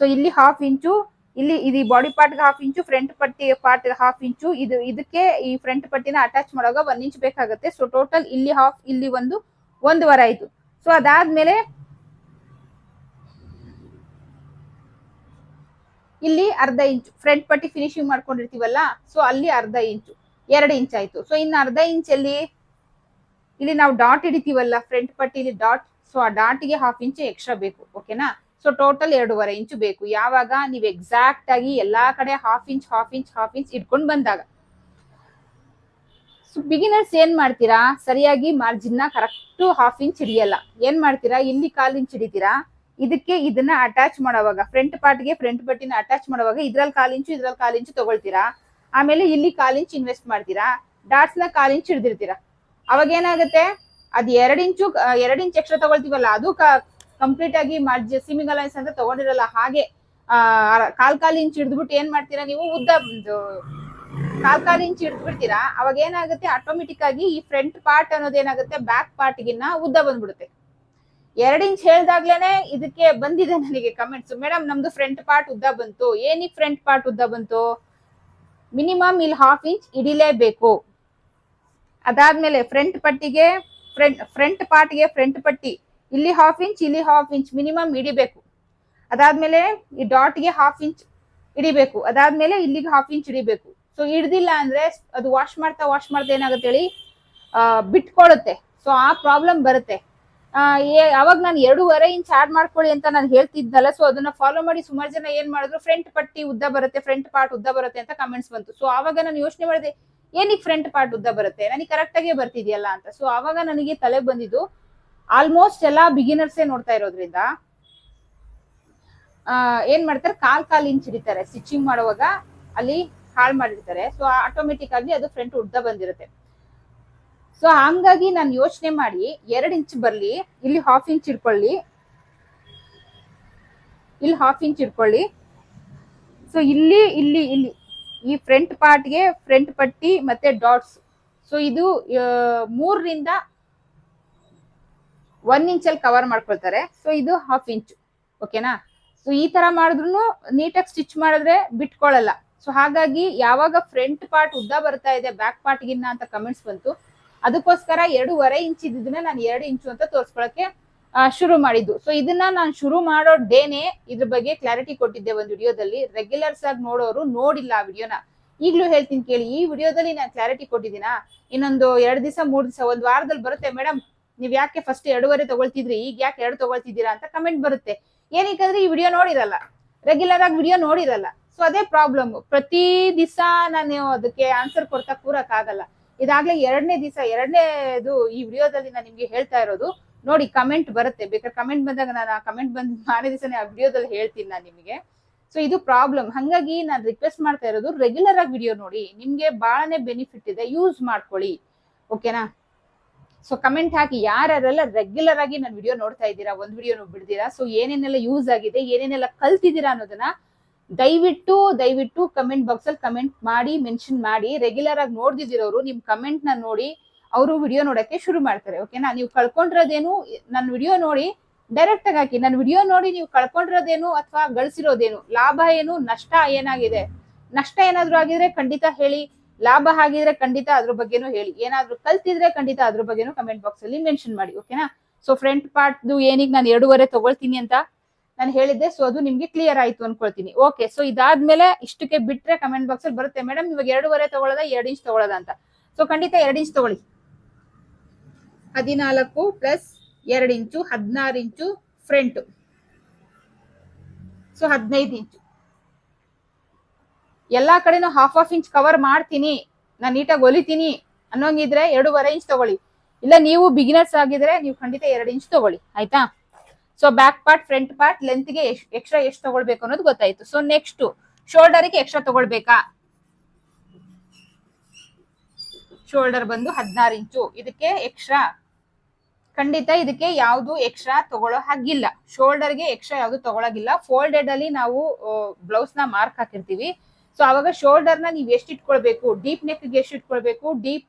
ಸೊ ಇಲ್ಲಿ ಹಾಫ್ ಇಂಚು ಇಲ್ಲಿ ಇದು body part half inch front ಪಟ್ಟಿ ಪಾರ್ಟ್ ಹಾಫ್ ಇಂಚು ಇದು ಇದಕ್ಕೆ ಈ ಫ್ರಂಟ್ ಪಟ್ಟಿನ ಅಟ್ಯಾಚ್ ಮಾಡುವಾಗ ಒನ್ ಇಂಚ್ ಬೇಕಾಗುತ್ತೆ. ಸೊ ಟೋಟಲ್ ಇಲ್ಲಿ ಹಾಫ್ ಇಲ್ಲಿ ಒಂದು, ಒಂದೂವರೆ ಆಯ್ತು. ಸೊ ಅದಾದ್ಮೇಲೆ ಇಲ್ಲಿ ಅರ್ಧ ಇಂಚು ಫ್ರಂಟ್ ಪಟ್ಟಿ ಫಿನಿಶಿಂಗ್ ಮಾಡ್ಕೊಂಡಿರ್ತೀವಲ್ಲ ಸೊ ಅಲ್ಲಿ ಅರ್ಧ ಇಂಚು ಎರಡು ಇಂಚ್ ಆಯ್ತು. ಸೊ ಇನ್ನು ಅರ್ಧ ಇಂಚಲ್ಲಿ ಇಲ್ಲಿ ನಾವು ಡಾಟ್ ಹಿಡಿತೀವಲ್ಲ ಫ್ರಂಟ್ ಪಟ್ಟಿಲಿ ಡಾಟ್ ಸೊ ಆ ಡಾಟ್ಗೆ ಹಾಫ್ ಇಂಚ್ ಎಕ್ಸ್ಟ್ರಾ ಬೇಕು ಓಕೆನಾ ಸೊ ಟೋಟಲ್ ಎರಡೂವರೆ ಇಂಚು ಬೇಕು. ಯಾವಾಗ? ನೀವು ಎಕ್ಸಾಕ್ಟ್ ಆಗಿ ಎಲ್ಲಾ ಕಡೆ half inch half inch half inch ಇಟ್ಕೊಂಡು ಬಂದಾಗ. ಸೊ ಬಿಗಿನರ್ಸ್ ಏನ್ ಮಾಡ್ತೀರಾ? ಸರಿಯಾಗಿ ಮಾರ್ಜಿನ್ನ ಕರೆಕ್ಟ್ ಹಾಫ್ ಇಂಚ್ ಹಿಡಿಯಲ್ಲ. ಏನ್ ಮಾಡ್ತೀರಾ? ಇಲ್ಲಿ ಕಾಲ್ ಇಂಚ್ ಹಿಡಿತೀರಾ? ಇದಕ್ಕೆ ಇದನ್ನ ಅಟ್ಯಾಚ್ ಮಾಡುವಾಗ ಫ್ರಂಟ್ ಪಾರ್ಟ್ಗೆ ಫ್ರಂಟ್ ಪಟ್ಟಿನ ಅಟ್ಯಾಚ್ ಮಾಡುವಾಗ ಇದ್ರಲ್ಲಿ ಕಾಲ್ ಇಂಚು ಇದ್ರಲ್ಲಿ ಕಾಲ್ ಇಂಚು ತಗೊಳ್ತೀರಾ? ಆಮೇಲೆ ಇಲ್ಲಿ ಕಾಲ್ ಇಂಚ್ ಇನ್ವೆಸ್ಟ್ ಮಾಡ್ತೀರಾ? ಡಾಟ್ಸ್ನ ಕಾಲ್ ಇಂಚ್ ಹಿಡಿದಿರ್ತೀರಾ? ಅವಾಗ ಏನಾಗುತ್ತೆ? ಅದ್ ಎರಡ್ ಇಂಚು ಎರಡ್ ಇಂಚ್ ಎಕ್ಸ್ಟ್ರಾ ತಗೊಳ್ತೀವಲ್ಲ, ಅದು ಕಂಪ್ಲೀಟ್ ಆಗಿ ಸಿಮಿಂಗ್ ಅಲೈನ್ಸ್ ಅಂತ ತಗೊಂಡಿರಲ್ಲ, ಹಾಗೆ ಕಾಲ್ ಕಾಲ್ ಇಂಚ್ ಹಿಡಿದ್ಬಿಟ್ಟು ಏನ್ ಮಾಡ್ತೀರಾ ನೀವು? ಉದ್ದ ಕಾಲ್ ಕಾಲ್ ಇಂಚ್ ಹಿಡಿದ್ಬಿಡ್ತೀರಾ? ಅವಾಗ ಏನಾಗುತ್ತೆ? ಆಟೋಮೆಟಿಕ್ ಆಗಿ ಈ ಫ್ರಂಟ್ ಪಾರ್ಟ್ ಅನ್ನೋದೇನಾಗುತ್ತೆ ಬ್ಯಾಕ್ ಪಾರ್ಟ್ಗಿನ್ನ ಉದ್ದ ಬಂದ್ಬಿಡುತ್ತೆ. ಎರಡು ಇಂಚ್ ಹೇಳ್ದಾಗ್ಲೇನೆ ಇದಕ್ಕೆ ಬಂದಿದೆ ನನಗೆ ಕಮೆಂಟ್ಸ್ ಮೇಡಮ್ ನಮ್ದು ಫ್ರಂಟ್ ಪಾರ್ಟ್ ಉದ್ದ ಬಂತು. ಏನಿ ಫ್ರಂಟ್ ಪಾರ್ಟ್ ಉದ್ದ ಬಂತು? ಮಿನಿಮಮ್ ಇಲ್ಲಿ ಹಾಫ್ ಇಂಚ್ ಇಡಿಲೇಬೇಕು ಅದಾದ್ಮೇಲೆ ಫ್ರಂಟ್ ಪಟ್ಟಿಗೆ ಫ್ರಂಟ್ ಫ್ರಂಟ್ ಪಾರ್ಟ್ಗೆ ಫ್ರಂಟ್ ಪಟ್ಟಿ. ಇಲ್ಲಿ ಹಾಫ್ ಇಂಚ್ ಇಲ್ಲಿ ಹಾಫ್ ಇಂಚ್ ಮಿನಿಮಮ್ ಹಿಡಿಬೇಕು. ಅದಾದ್ಮೇಲೆ ಈ ಡಾಟ್ಗೆ ಹಾಫ್ ಇಂಚ್ ಹಿಡಿಬೇಕು. ಅದಾದ್ಮೇಲೆ ಇಲ್ಲಿಗೆ ಹಾಫ್ ಇಂಚ್ ಹಿಡಿಬೇಕು. ಸೊ ಹಿಡ್ದಿಲ್ಲ ಅಂದ್ರೆ ಅದು ವಾಶ್ ಮಾಡ್ತಾ ವಾಶ್ ಮಾಡ್ತಾ ಏನಾಗುತ್ತೆ ಹೇಳಿ ಆ, ಬಿಟ್ಕೊಳ್ಳುತ್ತೆ ಸೊ ಆ ಪ್ರಾಬ್ಲಮ್ ಬರುತ್ತೆ. ಅವಾಗ ನಾನು ಎರಡೂವರೆ ಇಂಚ್ ಆಡ್ ಮಾಡ್ಕೊಳ್ಳಿ ಅಂತ ನಾನು ಹೇಳ್ತಿದ್ನಲ್ಲ ಸೊ ಅದನ್ನ ಫಾಲೋ ಮಾಡಿ ಸುಮಾರು ಜನ ಏನ್ ಮಾಡಿದ್ರು ಫ್ರಂಟ್ ಪಟ್ಟಿ ಉದ್ದ ಬರುತ್ತೆ ಫ್ರಂಟ್ ಪಾರ್ಟ್ ಉದ್ದ ಬರುತ್ತೆ ಅಂತ ಕಮೆಂಟ್ಸ್ ಬಂತು. ಸೊ ಆವಾಗ ನಾನು ಯೋಚನೆ ಮಾಡಿದೆ ಏನಿಗೆ ಫ್ರಂಟ್ ಪಾರ್ಟ್ ಉದ್ದ ಬರುತ್ತೆ? ನನಗೆ ಕರೆಕ್ಟ್ ಆಗೇ ಬರ್ತಿದೆಯಲ್ಲ ಅಂತ. ಸೊ ಆವಾಗ ನನಗೆ ತಲೆ ಬಂದಿದ್ದು ಆಲ್ಮೋಸ್ಟ್ ಎಲ್ಲಾ ಬಿಗಿನರ್ಸೇ ನೋಡ್ತಾ ಇರೋದ್ರಿಂದ ಏನ್ ಮಾಡ್ತಾರೆ? ಕಾಲ್ ಕಾಲ್ ಇಂಚ್ ಹಿಡಿತಾರೆ. ಸ್ಟಿಚಿಂಗ್ ಮಾಡುವಾಗ ಅಲ್ಲಿ ಹಾಳು ಮಾಡಿರ್ತಾರೆ. ಸೊ ಆಟೋಮೆಟಿಕ್ ಆಗಿ ಅದು ಫ್ರಂಟ್ ಉದ್ದ ಬಂದಿರುತ್ತೆ. ಸೊ ಹಂಗಾಗಿ ನಾನು ಯೋಚನೆ ಮಾಡಿ, ಎರಡು ಇಂಚ್ ಬರ್ಲಿ, ಇಲ್ಲಿ ಹಾಫ್ ಇಂಚ್ ಇಟ್ಕೊಳ್ಳಿ ಇಲ್ಲಿ ಹಾಫ್ ಇಂಚ್ ಇಟ್ಕೊಳ್ಳಿ ಸೊ ಇಲ್ಲಿ ಇಲ್ಲಿ ಇಲ್ಲಿ, ಈ ಫ್ರಂಟ್ ಪಾರ್ಟ್ಗೆ ಫ್ರಂಟ್ ಪಟ್ಟಿ ಮತ್ತೆ ಡಾಟ್ಸ್ ಸೊ ಇದು ಮೂರರಿಂದ ಒನ್ ಇಂಚಲ್ಲಿ ಕವರ್ ಮಾಡ್ಕೊಳ್ತಾರೆ. ಸೊ ಇದು ಹಾಫ್ ಇಂಚ್ ಓಕೆನಾ ಸೊ ಈ ತರ ಮಾಡಿದ್ರು ನೀಟಾಗಿ ಸ್ಟಿಚ್ ಮಾಡಿದ್ರೆ ಬಿಟ್ಕೊಳ್ಳಲ್ಲ ಸೊ ಹಾಗಾಗಿ ಯಾವಾಗ ಫ್ರಂಟ್ ಪಾರ್ಟ್ ಉದ್ದ ಬರ್ತಾ ಇದೆ ಬ್ಯಾಕ್ ಪಾರ್ಟ್ ಗಿನ್ನ ಅಂತ ಕಮೆಂಟ್ಸ್ ಬಂತು. ಅದಕ್ಕೋಸ್ಕರ ಎರಡೂವರೆ ಇಂಚ್ ಇದ್ದಿದ್ದನ್ನ ನಾನು ಎರಡು ಇಂಚು ಅಂತ ತೋರಿಸ್ಕೊಳಕ್ಕೆ ಶುರು ಮಾಡಿದ್ದು. ಸೊ ಇದನ್ನ ನಾನು ಶುರು ಮಾಡೋ ಡೇನೆ ಇದ್ರ ಬಗ್ಗೆ ಕ್ಲಾರಿಟಿ ಕೊಟ್ಟಿದ್ದೆ ಒಂದು ವಿಡಿಯೋದಲ್ಲಿ. ರೆಗ್ಯುಲರ್ಸ್ ಆಗಿ ನೋಡೋರು ನೋಡಿಲ್ಲ ಆ ವಿಡಿಯೋನ. ಈಗ್ಲೂ ಹೇಳ್ತೀನಿ ಕೇಳಿ, ಈ ವಿಡಿಯೋದಲ್ಲಿ ನಾನು ಕ್ಲಾರಿಟಿ ಕೊಟ್ಟಿದ್ದೀನಾ? ಇನ್ನೊಂದು ಎರಡು ದಿವಸ, ಮೂರು ದಿವಸ, ಒಂದ್ ವಾರದಲ್ಲಿ ಬರುತ್ತೆ ಮೇಡಮ್ ನೀವ್ ಯಾಕೆ ಫಸ್ಟ್ ಎರಡೂವರೆ ತಗೊಳ್ತಿದ್ರಿ, ಈಗ ಯಾಕೆ ಎರಡು ತಗೊಳ್ತಿದ್ದೀರಾ ಅಂತ ಕಮೆಂಟ್ ಬರುತ್ತೆ. ಏನಕ್ಕಂದ್ರೆ ಈ ವಿಡಿಯೋ ನೋಡಿರಲ್ಲ ರೆಗ್ಯುಲರ್ ಆಗಿ ವಿಡಿಯೋ ನೋಡಿರಲ್ಲ. ಸೊ ಅದೇ ಪ್ರಾಬ್ಲಮ್ ಪ್ರತಿ ದಿವಸ ನಾನು ಅದಕ್ಕೆ ಆನ್ಸರ್ ಕೊಡ್ತಾ ಕೂರಕ್ ಆಗಲ್ಲ ಇದಾಗ್ಲೇ ಎರಡನೇ ದಿವಸ ಎರಡನೇದು ಈ ವಿಡಿಯೋದಲ್ಲಿ ನಾನು ನಿಮ್ಗೆ ಹೇಳ್ತಾ ಇರೋದು, ನೋಡಿ ಕಮೆಂಟ್ ಬರುತ್ತೆ. ಬೇಕಾದ್ರೆ ಕಮೆಂಟ್ ಬಂದಾಗ ನಾನು ಆ ಕಮೆಂಟ್ ಬಂದ್ ಮಾರನೇ ದಿವಸನೇ ಆ ವಿಡಿಯೋದಲ್ಲಿ ಹೇಳ್ತೀನಿ ನಾನು ನಿಮಗೆ. ಸೊ ಇದು ಪ್ರಾಬ್ಲಮ್ ಹಂಗಾಗಿ ನಾನು ರಿಕ್ವೆಸ್ಟ್ ಮಾಡ್ತಾ ಇರೋದು ರೆಗ್ಯುಲರ್ ಆಗಿ ವಿಡಿಯೋ ನೋಡಿ. ನಿಮ್ಗೆ ಬಹಳನೇ ಬೆನಿಫಿಟ್ ಇದೆ. ಯೂಸ್ ಮಾಡ್ಕೊಳ್ಳಿ. ಓಕೆನಾ ಸೊ ಕಮೆಂಟ್ ಹಾಕಿ ಯಾರ್ಯಾರೆಲ್ಲ ರೆಗ್ಯುಲರ್ ಆಗಿ ನಾನು ವಿಡಿಯೋ ನೋಡ್ತಾ ಇದ್ದೀರಾ, ಒಂದು ವಿಡಿಯೋ ಬಿಡ್ತೀರಾ? ಸೊ ಏನೇನೆಲ್ಲ ಯೂಸ್ ಆಗಿದೆ, ಏನೇನೆಲ್ಲ ಕಲ್ತಿದ್ದೀರಾ ಅನ್ನೋದನ್ನ ದಯವಿಟ್ಟು ದಯವಿಟ್ಟು ಕಮೆಂಟ್ ಬಾಕ್ಸ್ ಅಲ್ಲಿ ಕಮೆಂಟ್ ಮಾಡಿ ಮೆನ್ಷನ್ ಮಾಡಿ. ರೆಗ್ಯುಲರ್ ಆಗಿ ನೋಡ್ದಿದಿರೋರು ನಿಮ್ ಕಮೆಂಟ್ನ ನೋಡಿ ಅವರು ವಿಡಿಯೋ ನೋಡಕ್ಕೆ ಶುರು ಮಾಡ್ತಾರೆ ಓಕೆನಾ ನೀವು ಕಳ್ಕೊಂಡಿರೋದೇನು ನನ್ನ ವಿಡಿಯೋ ನೋಡಿ ಡೈರೆಕ್ಟ್ ಆಗಿ ಹಾಕಿ. ನನ್ನ ವಿಡಿಯೋ ನೋಡಿ ನೀವು ಕಳ್ಕೊಂಡಿರೋದೇನು ಅಥವಾ ಗಳಿಸಿರೋದೇನು, ಲಾಭ ಏನು, ನಷ್ಟ ಏನಾಗಿದೆ? ನಷ್ಟ ಏನಾದ್ರೂ ಆಗಿದ್ರೆ ಖಂಡಿತ ಹೇಳಿ. ಲಾಭ ಆಗಿದ್ರೆ ಖಂಡಿತ ಅದ್ರ ಬಗ್ಗೆನೂ ಹೇಳಿ. ಏನಾದ್ರೂ ಕಲ್ತಿದ್ರೆ ಖಂಡಿತ ಅದ್ರ ಬಗ್ಗೆನೂ ಕಮೆಂಟ್ ಬಾಕ್ಸ್ ಅಲ್ಲಿ ಮೆನ್ಷನ್ ಮಾಡಿ ಓಕೆನಾ ಸೊ ಫ್ರಂಟ್ ಪಾರ್ಟ್ದು ಏನಿಗ್ ನಾನು ಎರಡೂವರೆ ತಗೊಳ್ತೀನಿ ಅಂತ ನಾನು ಹೇಳಿದ್ದೆ ಸೊ ಅದು ನಿಮ್ಗೆ ಕ್ಲಿಯರ್ ಆಯ್ತು ಅನ್ಕೊಳ್ತೀನಿ. ಓಕೆ ಸೊ ಇದಾದ್ಮೇಲೆ ಇಷ್ಟಕ್ಕೆ ಬಿಟ್ರೆ ಕಮೆಂಟ್ ಬಾಕ್ಸ್ ಅಲ್ಲಿ ಬರುತ್ತೆ. ಮೇಡಮ್ ಇವಾಗ ಎರಡೂವರೆ ತಗೊಳ್ಳೋದ, ಎರಡು ಇಂಚ್ ತಗೊಳ್ಳೋದ ಅಂತ? ಸೊ ಖಂಡಿತ ಎರಡು ಇಂಚ್ ತಗೊಳ್ಳಿ. ಹದಿನಾಲ್ಕು ಪ್ಲಸ್ ಎರಡು ಇಂಚು ಹದಿನಾರು ಇಂಚು ಫ್ರಂಟ್ ಸೊ ಹದಿನೈದು ಇಂಚು ಎಲ್ಲಾ ಕಡೆನೂ ಹಾಫ್ ಹಾಫ್ ಇಂಚ್ ಕವರ್ ಮಾಡ್ತೀನಿ, ನಾನು ನೀಟಾಗಿ ಹೊಲಿತೀನಿ ಅನ್ನೋಂಗಿದ್ರೆ ಎರಡೂವರೆ ಇಂಚ್ ತಗೊಳ್ಳಿ. ಇಲ್ಲ ನೀವು ಬಿಗಿನರ್ಸ್ ಆಗಿದ್ರೆ ನೀವು ಖಂಡಿತ ಎರಡು ಇಂಚ್ ತಗೊಳ್ಳಿ, ಆಯ್ತಾ? So back part front part ಲೆಂತ್ಗೆ extra ಎಷ್ಟು ತಗೊಳ್ಬೇಕು ಅನ್ನೋದು ಗೊತ್ತಾಯ್ತು. ಸೊ ನೆಕ್ಸ್ಟ್ ಶೋಲ್ಡರ್ಗೆ ಎಕ್ಸ್ಟ್ರಾ ತಗೊಳ್ಬೇಕಾ? ಶೋಲ್ಡರ್ ಬಂದು ಹದಿನಾರು ಇಂಚು ಇದಕ್ಕೆ ಎಕ್ಸ್ಟ್ರಾ ಖಂಡಿತ ಇದಕ್ಕೆ ಯಾವುದು ಎಕ್ಸ್ಟ್ರಾ ತಗೊಳ್ಳೋ ಹಾಗಿಲ್ಲ. ಶೋಲ್ಡರ್ಗೆ ಎಕ್ಸ್ಟ್ರಾ ಯಾವುದು ತಗೊಳಗಿಲ್ಲ ಫೋಲ್ಡೆಡ್ ಅಲ್ಲಿ ನಾವು ಬ್ಲೌಸ್ನ ಮಾರ್ಕ್ ಹಾಕಿರ್ತೀವಿ. ಸೊ ಅವಾಗ ನ ನೀವು ಎಷ್ಟು ಇಟ್ಕೊಳ್ಬೇಕು? ಡೀಪ್ ನೆಕ್ಗೆ ಎಷ್ಟು ಇಟ್ಕೊಳ್ಬೇಕು? ಡೀಪ್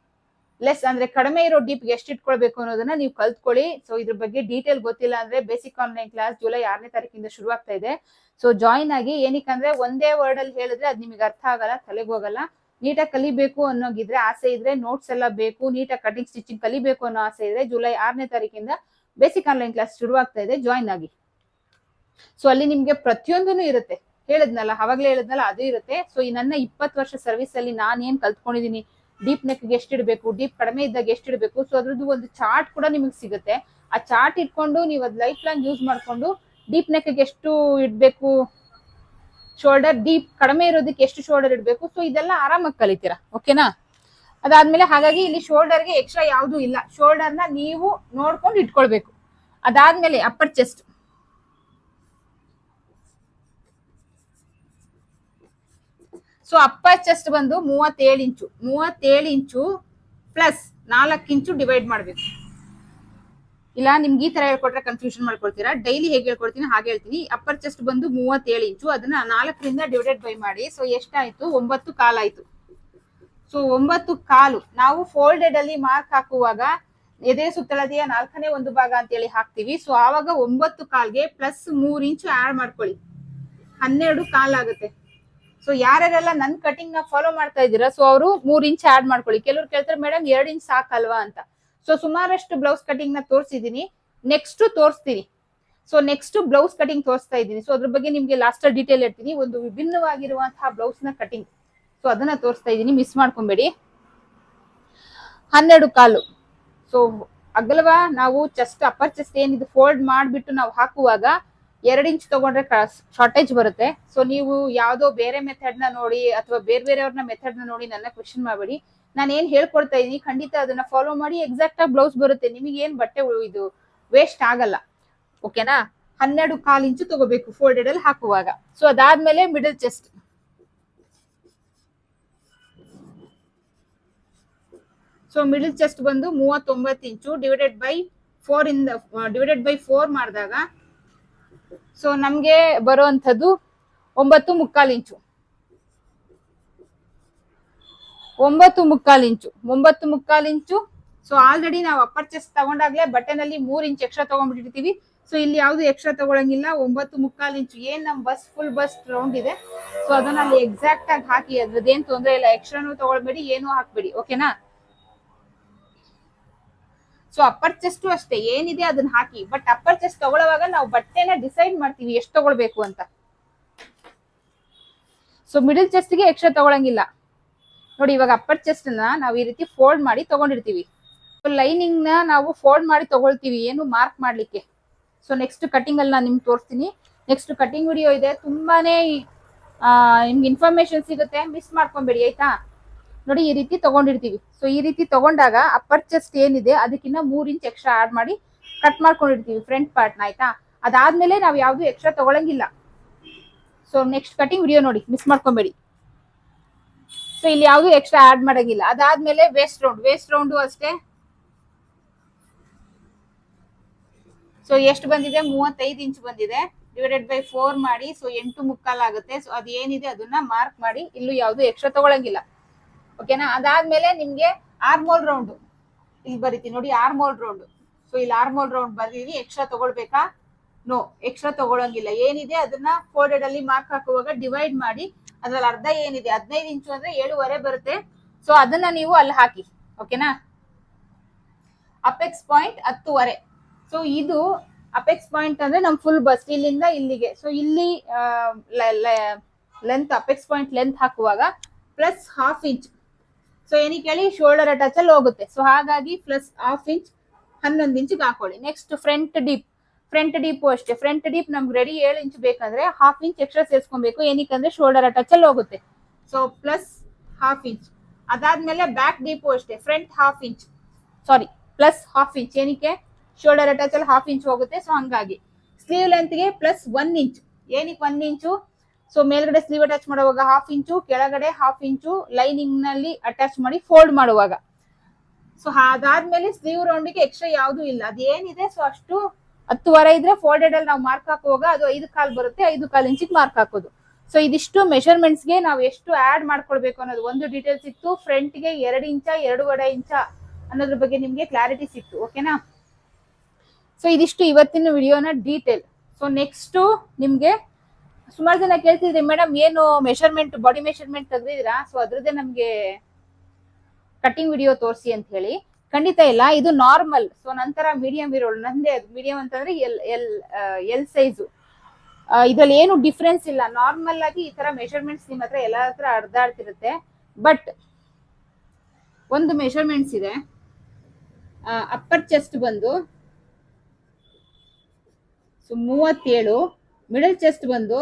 ಲೆಸ್ ಅಂದ್ರೆ ಕಡಿಮೆ ಇರೋ ಡೀಪ್ ಎಷ್ಟು ಇಟ್ಕೊಳ್ಬೇಕು ಅನ್ನೋದನ್ನ ನೀವು ಕಲ್ತ್ಕೊಳ್ಳಿ. ಸೊ ಇದ್ರ ಬಗ್ಗೆ ಡೀಟೇಲ್ ಗೊತ್ತಿಲ್ಲ ಅಂದ್ರೆ ಬೇಸಿಕ್ ಆನ್ಲೈನ್ ಕ್ಲಾಸ್ ಜುಲೈ ಆರನೇ ತಾರೀಕಿಂದ ಶುರು ಆಗ್ತಾ ಇದೆ. ಸೊ ಜಾಯಿನ್ ಆಗಿ ಏನಕ್ಕಂದ್ರೆ ಒಂದೇ ವರ್ಡ್ ಅಲ್ಲಿ ಹೇಳಿದ್ರೆ ಅದು ನಿಮಗೆ ಅರ್ಥ ಆಗಲ್ಲ, ತಲೆಗೆ ಹೋಗಲ್ಲ. ನೀಟಾಗಿ ಕಲಿಬೇಕು ಅನ್ನೋಗಿದ್ರೆ ಆಸೆ ಇದ್ರೆ ನೋಟ್ಸ್ ಎಲ್ಲ ಬೇಕು, ನೀಟಾಗಿ ಕಟಿಂಗ್ ಸ್ಟಿಚಿಂಗ್ ಕಲಿಬೇಕು ಅನ್ನೋ ಆಸೆ ಇದ್ರೆ ಜುಲೈ ಆರನೇ ತಾರೀಕಿಂದ ಬೇಸಿಕ್ ಆನ್ಲೈನ್ ಕ್ಲಾಸ್ ಶುರು ಆಗ್ತಾ ಇದೆ. ಜಾಯಿನ್ ಆಗಿ. ಸೊ ಅಲ್ಲಿ ನಿಮ್ಗೆ ಪ್ರತಿಯೊಂದೂ ಇರುತ್ತೆ. ಹೇಳಿದ್ನಲ್ಲ, ಅವಾಗ್ಲೇ ಹೇಳಿದ್ನಲ್ಲ, ಅದೇ ಇರುತ್ತೆ. ಸೊ ಈ ನನ್ನ ಇಪ್ಪತ್ತು ವರ್ಷ ಸರ್ವಿಸ್ ಅಲ್ಲಿ ನಾನು ಏನ್ ಕಲ್ತ್ಕೊಂಡಿದೀನಿ ಡೀಪ್ ನೆಕ್ ಎಷ್ಟು ಇಡಬೇಕು? ಡೀಪ್ ಕಡಿಮೆ ಇದ್ದಾಗ ಎಷ್ಟು ಇಡಬೇಕು? ಸೊ ಅದ್ರದ್ದು ಒಂದು ಚಾರ್ಟ್ ಕೂಡ ನಿಮಗೆ ಸಿಗುತ್ತೆ. ಆ ಚಾರ್ಟ್ ಇಟ್ಕೊಂಡು ನೀವು ಅದ್ ಲೈಫ್ ಲಾಂಗ್ ಯೂಸ್ ಮಾಡ್ಕೊಂಡು ಡೀಪ್ ನೆಕ್ ಎಷ್ಟು ಇಡ್ಬೇಕು? ಶೋಲ್ಡರ್ ಡೀಪ್ ಕಡಿಮೆ ಇರೋದಕ್ಕೆ ಎಷ್ಟು ಶೋಲ್ಡರ್ ಇಡಬೇಕು? ಸೊ ಇದೆಲ್ಲ ಆರಾಮಾಗಿ ಕಲಿತೀರಾ? ಓಕೆನಾ ಅದಾದ್ಮೇಲೆ ಹಾಗಾಗಿ ಇಲ್ಲಿ ಶೋಲ್ಡರ್ಗೆ ಎಕ್ಸ್ಟ್ರಾ ಯಾವುದು ಇಲ್ಲ. ಶೋಲ್ಡರ್ನ ನೀವು ನೋಡ್ಕೊಂಡು ಇಟ್ಕೊಳ್ಬೇಕು. ಅದಾದ್ಮೇಲೆ upper chest so upper chest ಬಂದು ಮೂವತ್ತೇಳು ಇಂಚು. ಮೂವತ್ತೇಳು ಇಂಚು ಪ್ಲಸ್ ನಾಲ್ಕು ಇಂಚು ಡಿವೈಡ್ ಮಾಡಬೇಕು. ಇಲ್ಲ, ನಿಮ್ಗೆ ಈ ತರ ಹೇಳ್ಕೊಟ್ರೆ ಕನ್ಫ್ಯೂಷನ್ ಮಾಡ್ಕೊಳ್ತೀರಾ? ಡೈಲಿ ಹೇಗೆ ಹೇಳ್ಕೊಡ್ತೀನಿ, ಹಾಗೆ ಹೇಳ್ತೀನಿ. ಅಪ್ಪರ್ ಚೆಸ್ಟ್ ಬಂದು ಮೂವತ್ತೇಳು ಇಂಚು. ಅದನ್ನ ನಾಲ್ಕರಿಂದ ಡಿವೈಡೆಡ್ ಬೈ ಮಾಡಿ. ಸೊ ಎಷ್ಟಾಯ್ತು? ಒಂಬತ್ತು ಕಾಲಾಯ್ತು. ಸೊ ಒಂಬತ್ತು ಕಾಲು. ನಾವು ಫೋಲ್ಡೆಡ್ ಅಲ್ಲಿ ಮಾರ್ಕ್ ಹಾಕುವಾಗ ಎದೆ ಸುತ್ತಳದೆಯ ನಾಲ್ಕನೇ ಒಂದು ಭಾಗ ಅಂತೇಳಿ ಹಾಕ್ತಿವಿ. ಸೊ ಆವಾಗ ಒಂಬತ್ತು ಕಾಲ್ಗೆ ಪ್ಲಸ್ ಮೂರ್ ಇಂಚು ಆಡ್ ಮಾಡ್ಕೊಳ್ಳಿ. ಹನ್ನೆರಡು ಕಾಲ್ ಆಗುತ್ತೆ ಸೊ ಯಾರ್ಯಾರೆಲ್ಲ ನನ್ ಕಟಿಂಗ್ನ ಫಾಲೋ ಮಾಡ್ತಾ ಇದ್ದೀರಾ ಸೊ ಅವರು ಮೂರ್ ಇಂಚ್ ಆಡ್ ಮಾಡ್ಕೊಳ್ಳಿ. ಕೆಲವ್ರು ಕೇಳ್ತಾರೆ ಮೇಡಮ್ ಎರಡ್ ಇಂಚ್ ಸಾಕಲ್ವಾ? ಅಂತ. ಸೊ ಸುಮಾರಷ್ಟು ಬ್ಲೌಸ್ ಕಟಿಂಗ್ನ ತೋರಿಸಿದೀನಿ. ನೆಕ್ಸ್ಟ್ ತೋರಿಸ್ತೀನಿ. ಸೊ ನೆಕ್ಸ್ಟ್ ಬ್ಲೌಸ್ ಕಟಿಂಗ್ ತೋರಿಸ್ತಾ ಇದ್ದೀನಿ. ಸೊ ಅದ್ರ ಬಗ್ಗೆ ನಿಮ್ಗೆ ಲಾಸ್ಟ್ ಡೀಟೇಲ್ ಹೇಳ್ತೀನಿ. ಒಂದು ವಿಭಿನ್ನವಾಗಿರುವಂತಹ ಬ್ಲೌಸ್ನ ಕಟಿಂಗ್ ಸೊ ಅದನ್ನ ತೋರಿಸ್ತಾ ಇದ್ದೀನಿ. ಮಿಸ್ ಮಾಡ್ಕೊಬೇಡಿ. ಹನ್ನೆರಡು ಕಾಲು. ಸೊ ಅಗಲವಾ ನಾವು ಚೆಸ್ಟ್ ಅಪ್ಪರ್ ಚೆಸ್ಟ್ ಏನಿದೆ ಫೋಲ್ಡ್ ಮಾಡಿಬಿಟ್ಟು ನಾವು ಹಾಕುವಾಗ ಎರಡು ಇಂಚ್ ತಗೊಂಡ್ರೆ ಶಾರ್ಟೇಜ್ ಬರುತ್ತೆ. ಸೊ ನೀವು ಯಾವುದೋ ಬೇರೆ ಮೆಥಡ್ನ ನೋಡಿ ಅಥವಾ ಬೇರೆ ಬೇರೆಯವ್ರನ್ನ ಮೆಥಡ್ ನೋಡಿ ನನ್ನ ಕ್ವಶನ್ ಮಾಡಬೇಡಿ. ನಾನು ಏನ್ ಹೇಳ್ಕೊಡ್ತಾ ಇದೀನಿ, ಖಂಡಿತ ಅದನ್ನ ಫಾಲೋ ಮಾಡಿ ಎಕ್ಸಾಕ್ಟ್ ಆಗಿ ಬ್ಲೌಸ್ ಬರುತ್ತೆ. ನಿಮಗೆ ಏನ್ ಬಟ್ಟೆ ಇದು ವೇಸ್ಟ್ ಆಗಲ್ಲ. ಓಕೆನಾ ಹನ್ನೆರಡು ಕಾಲು ಇಂಚು ತಗೋಬೇಕು ಫೋಲ್ಡೆಡ್ ಅಲ್ಲಿ ಹಾಕುವಾಗ. ಸೊ ಅದಾದ್ಮೇಲೆ middle chest so middle chest ಬಂದು ಮೂವತ್ತೊಂಬತ್ತು ಇಂಚು ಡಿವೈಡೆಡ್ ಬೈ ಫೋರ್ ಇಂದ ಡಿವೈಡೆಡ್ ಬೈ ಫೋರ್ ಮಾಡಿದಾಗ ಸೊ ನಮ್ಗೆ ಬರುವಂಥದ್ದು ಒಂಬತ್ತು ಮುಕ್ಕಾಲು ಇಂಚು. ಒಂಬತ್ತು ಮುಕ್ಕಾಲು ಇಂಚು. ಒಂಬತ್ತು ಮುಕ್ಕಾಲು ಇಂಚು. ಸೊ ಆಲ್ರೆಡಿ ನಾವು ಅಪ್ಪರ್ ತಗೊಂಡಾಗ್ಲೇ ಬಟನಲ್ಲಿ ಮೂರ್ ಇಂಚ್ ಎಕ್ಸ್ಟ್ರಾ ತಗೊಂಡ್ಬಿಟ್ಟಿರ್ತೀವಿ. ಸೊ ಇಲ್ಲಿ ಯಾವ್ದು ಎಕ್ಸ್ಟ್ರಾ ತಗೊಳಂಗಿಲ್ಲ. ಒಂಬತ್ತು ಮುಕ್ಕಾಲು ಇಂಚು. ಏನ್ ನಮ್ ಬಸ್ ಫುಲ್ ಬಸ್ ರೌಂಡ್ ಇದೆ. ಸೊ ಅದನ್ನ ಅಲ್ಲಿ ಎಕ್ಸಾಕ್ಟ್ ಆಗಿ ಹಾಕಿ, ಅದ್ರದ್ದೇನ್ ತೊಂದ್ರೆ ಇಲ್ಲ. ಎಕ್ಸ್ಟ್ರಾನು ತಗೊಳ್ಬೇಡಿ, ಏನು ಹಾಕ್ಬೇಡಿ. ಓಕೆನಾ ಸೊ ಅಪ್ಪರ್ ಚೆಸ್ಟ್ ಅಷ್ಟೇ, ಏನಿದೆ ಅದನ್ನ ಹಾಕಿ. ಬಟ್ ಅಪ್ಪರ್ ಚೆಸ್ಟ್ ತಗೊಳ್ಳುವಾಗ ನಾವು ಬಟ್ಟೆನ ಡಿಸೈಡ್ ಮಾಡ್ತೀವಿ ಎಷ್ಟು ತಗೊಳ್ಬೇಕು ಅಂತ. ಸೊ ಮಿಡಲ್ ಚೆಸ್ಟ್ಗೆ ಎಕ್ಸ್ಟ್ರಾ ತಗೊಳಂಗಿಲ್ಲ. ನೋಡಿ, ಇವಾಗ ಅಪ್ಪರ್ ಚೆಸ್ಟ್ನ ನಾವು ಈ ರೀತಿ ಫೋಲ್ಡ್ ಮಾಡಿ ತಗೊಂಡಿರ್ತೀವಿ. ಲೈನಿಂಗ್ನ ನಾವು ಫೋಲ್ಡ್ ಮಾಡಿ ತಗೊಳ್ತೀವಿ, ಏನು ಮಾರ್ಕ್ ಮಾಡ್ಲಿಕ್ಕೆ. ಸೊ ನೆಕ್ಸ್ಟ್ ಕಟಿಂಗ್ ಅಲ್ಲಿ ನಾನು ನಿಮ್ಗೆ ತೋರಿಸ್ತೀನಿ. ನೆಕ್ಸ್ಟ್ ಕಟಿಂಗ್ ವಿಡಿಯೋ ಇದೆ. ತುಂಬಾನೇ ನಿಮ್ಗೆ ಇನ್ಫಾರ್ಮೇಶನ್ ಸಿಗುತ್ತೆ. ಮಿಸ್ ಮಾಡ್ಕೊಂಬೇಡಿ, ಆಯ್ತಾ? ನೋಡಿ, ಈ ರೀತಿ ತಗೊಂಡಿರ್ತೀವಿ. ಸೊ ಈ ರೀತಿ ತಗೊಂಡಾಗ ಅಪ್ಪರ್ ಚೆಸ್ಟ್ ಏನಿದೆ ಅದಕ್ಕಿಂತ ಮೂರ್ ಇಂಚ್ ಎಕ್ಸ್ಟ್ರಾ ಆಡ್ ಮಾಡಿ ಕಟ್ ಮಾಡ್ಕೊಂಡಿರ್ತೀವಿ ಫ್ರಂಟ್ ಪಾರ್ಟ್ನ ಆಯ್ತಾ? ಅದಾದ್ಮೇಲೆ ನಾವು ಯಾವ್ದು ಎಕ್ಸ್ಟ್ರಾ ತಗೊಳಂಗಿಲ್ಲ. ಸೊ ನೆಕ್ಸ್ಟ್ ಕಟಿಂಗ್ ವಿಡಿಯೋ ನೋಡಿ ಮಿಸ್ ಮಾಡ್ಕೊಬೇಡಿ. ಸೊ ಇಲ್ಲಿ ಯಾವ್ದು ಎಕ್ಸ್ಟ್ರಾ ಆಡ್ ಮಾಡಂಗಿಲ್ಲ. ಅದಾದ್ಮೇಲೆ ವೇಸ್ಟ್ ರೌಂಡ್ ವೇಸ್ಟ್ ರೌಂಡು ಅಷ್ಟೇ. ಸೊ ಎಷ್ಟು ಬಂದಿದೆ? ಮೂವತ್ತೈದು ಇಂಚ್ ಬಂದಿದೆ. ಡಿವೈಡೆಡ್ ಬೈ ಫೋರ್ ಮಾಡಿ ಸೊ ಎಂಟು ಮುಕ್ಕಾಲ್ ಆಗುತ್ತೆ. ಸೊ ಅದೇನಿದೆ, ಅದನ್ನ ಮಾರ್ಕ್ ಮಾಡಿ, ಇಲ್ಲೂ ಯಾವುದು ಎಕ್ಸ್ಟ್ರಾ ತಗೊಳಂಗಿಲ್ಲ. ಓಕೆನಾ ಅದಾದ್ಮೇಲೆ ನಿಮ್ಗೆ ಆರ್ಮೋಲ್ ರೌಂಡ್ ಇಲ್ಲಿ ಬರೀತೀನಿ ನೋಡಿ, ಆರ್ಮೋಲ್ ರೌಂಡ್ ಸೊ ಇಲ್ಲಿ ಆರ್ಮೋಲ್ ರೌಂಡ್ ಬರೀರಿ ಎಕ್ಸ್ಟ್ರಾ ತಗೊಳ್ಬೇಕಾ? ನೋ ಎಕ್ಸ್ಟ್ರಾ ತಗೊಳಂಗಿಲ್ಲ. ಏನಿದೆ? ಅದನ್ನ ಫೋಲ್ಡೆಡ್ ಅಲ್ಲಿ ಮಾರ್ಕ್ ಹಾಕುವಾಗ ಡಿವೈಡ್ ಮಾಡಿ, ಅದ್ರಲ್ಲಿ ಅರ್ಧ ಏನಿದೆ? ಹದಿನೈದು ಇಂಚು ಅಂದ್ರೆ ಏಳುವರೆ ಬರುತ್ತೆ. ಸೊ ಅದನ್ನ ನೀವು ಅಲ್ಲಿ ಹಾಕಿ. ಓಕೆನಾ ಅಪೆಕ್ಸ್ ಪಾಯಿಂಟ್ ಹತ್ತುವರೆ. ಸೊ ಇದು ಅಪೆಕ್ಸ್ ಪಾಯಿಂಟ್ ಅಂದ್ರೆ ನಮ್ ಫುಲ್ ಬಸ್ ಇಲ್ಲಿಂದ ಇಲ್ಲಿಗೆ. ಸೊ ಇಲ್ಲಿ ಲೆಂತ್ ಅಪೆಕ್ಸ್ ಪಾಯಿಂಟ್ ಲೆಂತ್ ಹಾಕುವಾಗ ಪ್ಲಸ್ ಹಾಫ್ ಇಂಚ್ ಸೊ ಏನಕ್ಕೆ ಹೇಳಿ ಶೋಲ್ಡರ್ ಅಟ್ಯಾಚ್ ಅಲ್ಲಿ ಹೋಗುತ್ತೆ. ಸೊ ಹಾಗಾಗಿ ಪ್ಲಸ್ ಹಾಫ್ ಇಂಚ್ ಹನ್ನೊಂದು ಇಂಚಿಗೆ ಹಾಕೊಳ್ಳಿ. Next front deep front deep ಅಷ್ಟೇ. ಫ್ರಂಟ್ ಡೀಪ್ ನಮ್ಗೆ ರೆಡಿ ಏಳು ಇಂಚ್ ಬೇಕಂದ್ರೆ ಹಾಫ್ ಇಂಚ್ ಎಕ್ಸ್ಟ್ರಾ ಸೇರಿಸ್ಕೊಬೇಕು. ಏನಕ್ಕಂದ್ರೆ ಶೋಲ್ಡರ್ ಅಟ್ಯಾಚ್ ಅಲ್ಲಿ ಹೋಗುತ್ತೆ. ಸೊ ಪ್ಲಸ್ ಹಾಫ್ ಇಂಚ್ ಅದಾದ್ಮೇಲೆ ಬ್ಯಾಕ್ ಡೀಪು ಅಷ್ಟೇ. Front half inch sorry plus half inch ಏನಕ್ಕೆ? ಶೋಲ್ಡರ್ ಅಟ್ಯಾಚ್ ಅಲ್ಲಿ ಹಾಫ್ ಇಂಚ್ ಹೋಗುತ್ತೆ. ಸೊ ಹಂಗಾಗಿ. ಸ್ಲೀವ್ ಲೆಂತ್ಗೆ ಪ್ಲಸ್ ಒನ್ ಇಂಚ್ ಏನಕ್ಕೆ ಒನ್ ಇಂಚು ಸೊ ಮೇಲ್ಗಡೆ ಸ್ಲೀವ್ ಅಟ್ಯಾಚ್ ಮಾಡುವಾಗ ಹಾಫ್ ಇಂಚು ಕೆಳಗಡೆ ಹಾಫ್ ಇಂಚು ಲೈನಿಂಗ್ನಲ್ಲಿ ಅಟ್ಯಾಚ್ ಮಾಡಿ ಫೋಲ್ಡ್ ಮಾಡುವಾಗ. ಸೊ ಅದಾದ್ಮೇಲೆ ಸ್ಲೀವ್ ರೌಂಡ್ಗೆ ಎಕ್ಸ್ಟ್ರಾ ಯಾವ್ದು ಇಲ್ಲ. ಅದೇನಿದೆ? ಸೊ ಅಷ್ಟು ಹತ್ತುವರೆ ಇದ್ರೆ ಫೋಲ್ಡೆಡ್ ಅಲ್ಲಿ ನಾವು ಮಾರ್ಕ್ ಹಾಕುವಾಗ ಅದು ಐದು ಕಾಲ್ ಬರುತ್ತೆ, ಐದು ಕಾಲ್ ಇಂಚಿಗೆ ಮಾರ್ಕ್ ಹಾಕೋದು. ಸೊ ಇದಿಷ್ಟು ಮೆಷರ್ಮೆಂಟ್ಸ್ಗೆ ನಾವು ಎಷ್ಟು ಆಡ್ ಮಾಡ್ಕೊಳ್ಬೇಕು ಅನ್ನೋದು ಒಂದು ಡೀಟೇಲ್ಸ್ ಇತ್ತು ಫ್ರಂಟ್ಗೆ ಎರಡು ಇಂಚ ಎರಡೂವರೆ ಇಂಚ ಅನ್ನೋದ್ರ ಬಗ್ಗೆ ನಿಮ್ಗೆ ಕ್ಲಾರಿಟಿ ಸಿಕ್ತು. ಓಕೆನಾ ಸೊ ಇದಿಷ್ಟು ಇವತ್ತಿನ ವಿಡಿಯೋನ ಡೀಟೇಲ್ ಸೊ ನೆಕ್ಸ್ಟ್ ನಿಮ್ಗೆ ಸುಮಾರು ಜನ ಕೇಳ್ತಿದ್ರಿ, ಮೇಡಮ್, ಏನು ಮೆಷರ್ಮೆಂಟ್ ಬಾಡಿ ಮೆಷರ್ಮೆಂಟ್ ತೆಗ್ದಿದ್ದೀರಾ? ಸೊ ಅದ್ರದ್ದೇ ನಮ್ಗೆ ಕಟಿಂಗ್ ವಿಡಿಯೋ ತೋರಿಸಿ ಅಂತ ಹೇಳಿ. ಖಂಡಿತ ಇಲ್ಲ, ಇದು ನಾರ್ಮಲ್ ಸೊ ನಂತರ ಮೀಡಿಯಂ ಇರೋಳು. ನಂದೇ ಮೀಡಿಯಂ ಅಂತಂದ್ರೆ ಎಲ್ ಎಲ್ ಎಲ್ ಸೈಜು ಇದ್ರಲ್ಲಿ ಏನು ಡಿಫ್ರೆನ್ಸ್ ಇಲ್ಲ. ನಾರ್ಮಲ್ ಆಗಿ ಈ ತರ ಮೆಷರ್ಮೆಂಟ್ಸ್ ನಿಮ್ಮ ಹತ್ರ ಎಲ್ಲ ಹತ್ರ ಅರ್ಧಾಡ್ತಿರುತ್ತೆ ಬಟ್ ಒಂದು ಮೆಷರ್ಮೆಂಟ್ಸ್ ಇದೆ. ಅಪ್ಪರ್ ಚೆಸ್ಟ್ ಬಂದು ಸೊ ಮೂವತ್ತೇಳು. ಮಿಡಲ್ ಚೆಸ್ಟ್ ಬಂದು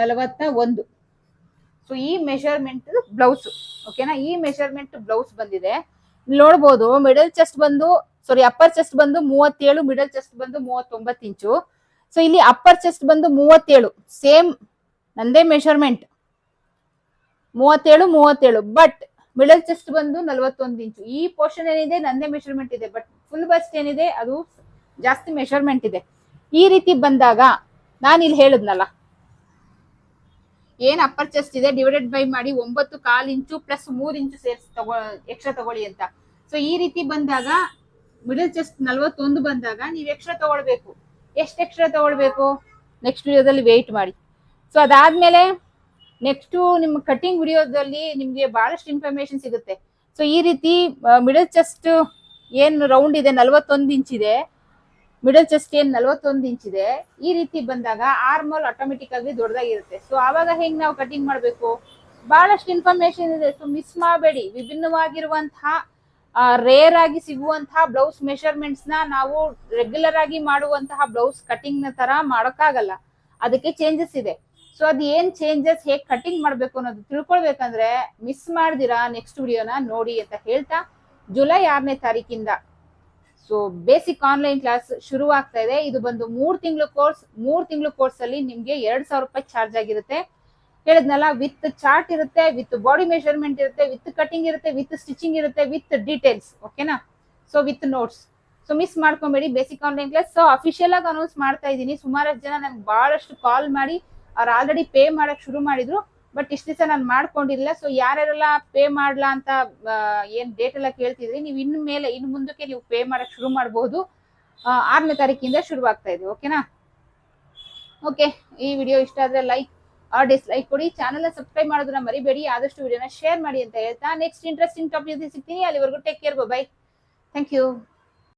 ನಲವತ್ತ ಒಂದು. ಸೊ ಈ ಮೆಷರ್ಮೆಂಟ್ ಬ್ಲೌಸ್ ಓಕೆನಾ ಈ ಮೆಷರ್ಮೆಂಟ್ ಬ್ಲೌಸ್ ಬಂದಿದೆ. ನೋಡ್ಬೋದು ಮಿಡಲ್ ಚೆಸ್ಟ್ ಬಂದು ಸಾರಿ ಅಪ್ಪರ್ ಚೆಸ್ಟ್ ಬಂದು ಮೂವತ್ತೇಳು ಮಿಡಲ್ ಚೆಸ್ಟ್ ಬಂದು ಮೂವತ್ತೊಂಬತ್ತು ಇಂಚು. ಸೊ ಇಲ್ಲಿ ಅಪ್ಪರ್ ಚೆಸ್ಟ್ ಬಂದು ಮೂವತ್ತೇಳು ಸೇಮ್ ನಂದೇ ಮೆಷರ್ಮೆಂಟ್ ಮೂವತ್ತೇಳು ಮೂವತ್ತೇಳು ಬಟ್ ಮಿಡಲ್ ಚೆಸ್ಟ್ ಬಂದು ನಲವತ್ತೊಂದು ಇಂಚು. ಈ ಪೋರ್ಷನ್ ಏನಿದೆ, ನಂದೇ ಮೆಷರ್ಮೆಂಟ್ ಇದೆ ಬಟ್ ಫುಲ್ ಬಸ್ಟ್ ಏನಿದೆ, ಅದು ಜಾಸ್ತಿ ಮೆಷರ್ಮೆಂಟ್ ಇದೆ. ಈ ರೀತಿ ಬಂದಾಗ ನಾನು ಇಲ್ಲಿ ಹೇಳಿದ್ನಲ್ಲ ಏನ್ ಅಪ್ಪರ್ ಚೆಸ್ಟ್ ಇದೆ ಡಿವೈಡೆಡ್ ಬೈ ಮಾಡಿ ಒಂಬತ್ತು ಕಾಲ್ ಇಂಚು ಪ್ಲಸ್ ಮೂರ್ ಇಂಚು ಸೇರಿಸಿ ತಗೋ ಎಕ್ಸ್ಟ್ರಾ ತಗೊಳ್ಳಿ ಅಂತ. ಸೊ ಈ ರೀತಿ ಬಂದಾಗ ಮಿಡಲ್ ಚೆಸ್ಟ್ ನಲ್ವತ್ತೊಂದು ಬಂದಾಗ ನೀವು ಎಕ್ಸ್ಟ್ರಾ ತಗೊಳ್ಬೇಕು. ಎಷ್ಟು ಎಕ್ಸ್ಟ್ರಾ ತಗೊಳ್ಬೇಕು? ನೆಕ್ಸ್ಟ್ ವಿಡಿಯೋದಲ್ಲಿ ವೆಯ್ಟ್ ಮಾಡಿ. ಸೊ ಅದಾದ್ಮೇಲೆ ನೆಕ್ಸ್ಟ್ ನಿಮ್ಮ ಕಟಿಂಗ್ ವಿಡಿಯೋದಲ್ಲಿ ನಿಮ್ಗೆ ಬಹಳಷ್ಟು ಇನ್ಫಾರ್ಮೇಶನ್ ಸಿಗುತ್ತೆ. ಸೊ ಈ ರೀತಿ ಮಿಡಲ್ ಚೆಸ್ಟ್ ಏನು ರೌಂಡ್ ಇದೆ, ನಲವತ್ತೊಂದು ಇಂಚ್ ಇದೆ. ಮಿಡಲ್ ಚೆಸ್ಟ್ ಏನ್ ನಲ್ವತ್ತೊಂದು ಇಂಚ್ ಇದೆ, ಈ ರೀತಿ ಬಂದಾಗ ಆರ್ಮಲ್ ಆಟೋಮೆಟಿಕ್ ಆಗಿ ದೊಡ್ಡದಾಗಿರುತ್ತೆ. ಸೊ ಆವಾಗ ಹೆಂಗ್ ನಾವು ಕಟಿಂಗ್ ಮಾಡಬೇಕು? ಬಹಳಷ್ಟು ಇನ್ಫಾರ್ಮೇಶನ್ ಇದೆ. ಸೊ ಮಿಸ್ ಮಾಡಬೇಡಿ. ವಿಭಿನ್ನವಾಗಿರುವಂತಹ ರೇರ್ ಆಗಿ ಸಿಗುವಂತಹ ಬ್ಲೌಸ್ ಮೆಷರ್ಮೆಂಟ್ಸ್ನ ನಾವು ರೆಗ್ಯುಲರ್ ಆಗಿ ಮಾಡುವಂತಹ ಬ್ಲೌಸ್ ಕಟಿಂಗ್ನ ತರ ಮಾಡೋಕ್ಕಾಗಲ್ಲ. ಅದಕ್ಕೆ ಚೇಂಜಸ್ ಇದೆ. ಸೊ ಅದ್ ಏನ್ ಚೇಂಜಸ್ ಹೇಗ್ ಕಟಿಂಗ್ ಮಾಡ್ಬೇಕು ಅನ್ನೋದು ತಿಳ್ಕೊಳ್ಬೇಕಂದ್ರೆ ಮಿಸ್ ಮಾಡ್ದಿರಾ ನೆಕ್ಸ್ಟ್ ವಿಡಿಯೋನ ನೋಡಿ ಅಂತ ಹೇಳ್ತಾ ಜುಲೈ ಆರನೇ ತಾರೀಕಿಂದ. ಸೊ ಬೇಸಿಕ್ ಆನ್ಲೈನ್ ಕ್ಲಾಸ್ ಶುರುವಾಗ್ತಾ ಇದೆ. ಇದು ಬಂದು ಮೂರ್ ತಿಂಗಳು ಕೋರ್ಸ್ ಮೂರ್ ತಿಂಗಳು ಕೋರ್ಸ್ ಅಲ್ಲಿ ನಿಮ್ಗೆ ಎರಡ್ ಸಾವಿರ ರೂಪಾಯಿ ಚಾರ್ಜ್ ಆಗಿರುತ್ತೆ. ಹೇಳಿದ್ನಲ್ಲ ವಿತ್ ಚಾರ್ಟ್ ಇರುತ್ತೆ ವಿತ್ ಬಾಡಿ ಮೆಷರ್ಮೆಂಟ್ ಇರುತ್ತೆ ವಿತ್ ಕಟಿಂಗ್ ಇರುತ್ತೆ ವಿತ್ ಸ್ಟಿಚಿಂಗ್ ಇರುತ್ತೆ ವಿತ್ ಡೀಟೇಲ್ಸ್ ಓಕೆನಾ so with notes so miss ಮಾಡ್ಕೊಬೇಡಿ. Basic online class so official ಆಗಿ ಅನೌನ್ಸ್ ಮಾಡ್ತಾ ಇದ್ದೀನಿ. ಸುಮಾರಷ್ಟು ಜನ ನಂಗೆ ಬಹಳಷ್ಟು ಕಾಲ್ ಮಾಡಿ, ಅವ್ರು ಆಲ್ರೆಡಿ ಪೇ ಮಾಡಕ್ ಶುರು ಮಾಡಿದ್ರು. ಬಟ್ ಇಷ್ಟು ದಿವಸ ನಾನು ಮಾಡ್ಕೊಂಡಿಲ್ಲ ಸೊ ಯಾರ್ಯಾರೆಲ್ಲ ಪೇ ಮಾಡ್ಲಾ ಅಂತ ಏನು ಡೇಟ್ ಎಲ್ಲ ಕೇಳ್ತಿದ್ರಿ, ನೀವು ಇನ್ನು ಮೇಲೆ ಇನ್ನು ಮುಂದಕ್ಕೆ ನೀವು ಪೇ ಮಾಡಕ್ ಶುರು ಮಾಡಬಹುದು ಆರನೇ ತಾರೀಕಿಂದ ಶುರು ಆಗ್ತಾ ಇದೆ ಓಕೆನಾ ಓಕೆ ಈ ವಿಡಿಯೋ ಇಷ್ಟ ಆದ್ರೆ ಲೈಕ್ ಆರ್ ಡಿಸ್ಲೈಕ್ ಕೊಡಿ. ಚಾನಲ್ ಸಬ್ಸ್ಕ್ರೈಬ್ ಮಾಡೋದನ್ನ ಮರಿಬೇಡಿ. ಆದಷ್ಟು ವಿಡಿಯೋನ ಶೇರ್ ಮಾಡಿ ಅಂತ ಹೇಳ್ತಾ. ನೆಕ್ಸ್ಟ್ ಇಂಟ್ರೆಸ್ಟಿಂಗ್ ಟಾಪಿಕ್ ಸಿಗ್ತೀನಿ. ಅಲ್ಲಿವರೆಗೂ take care bye thank you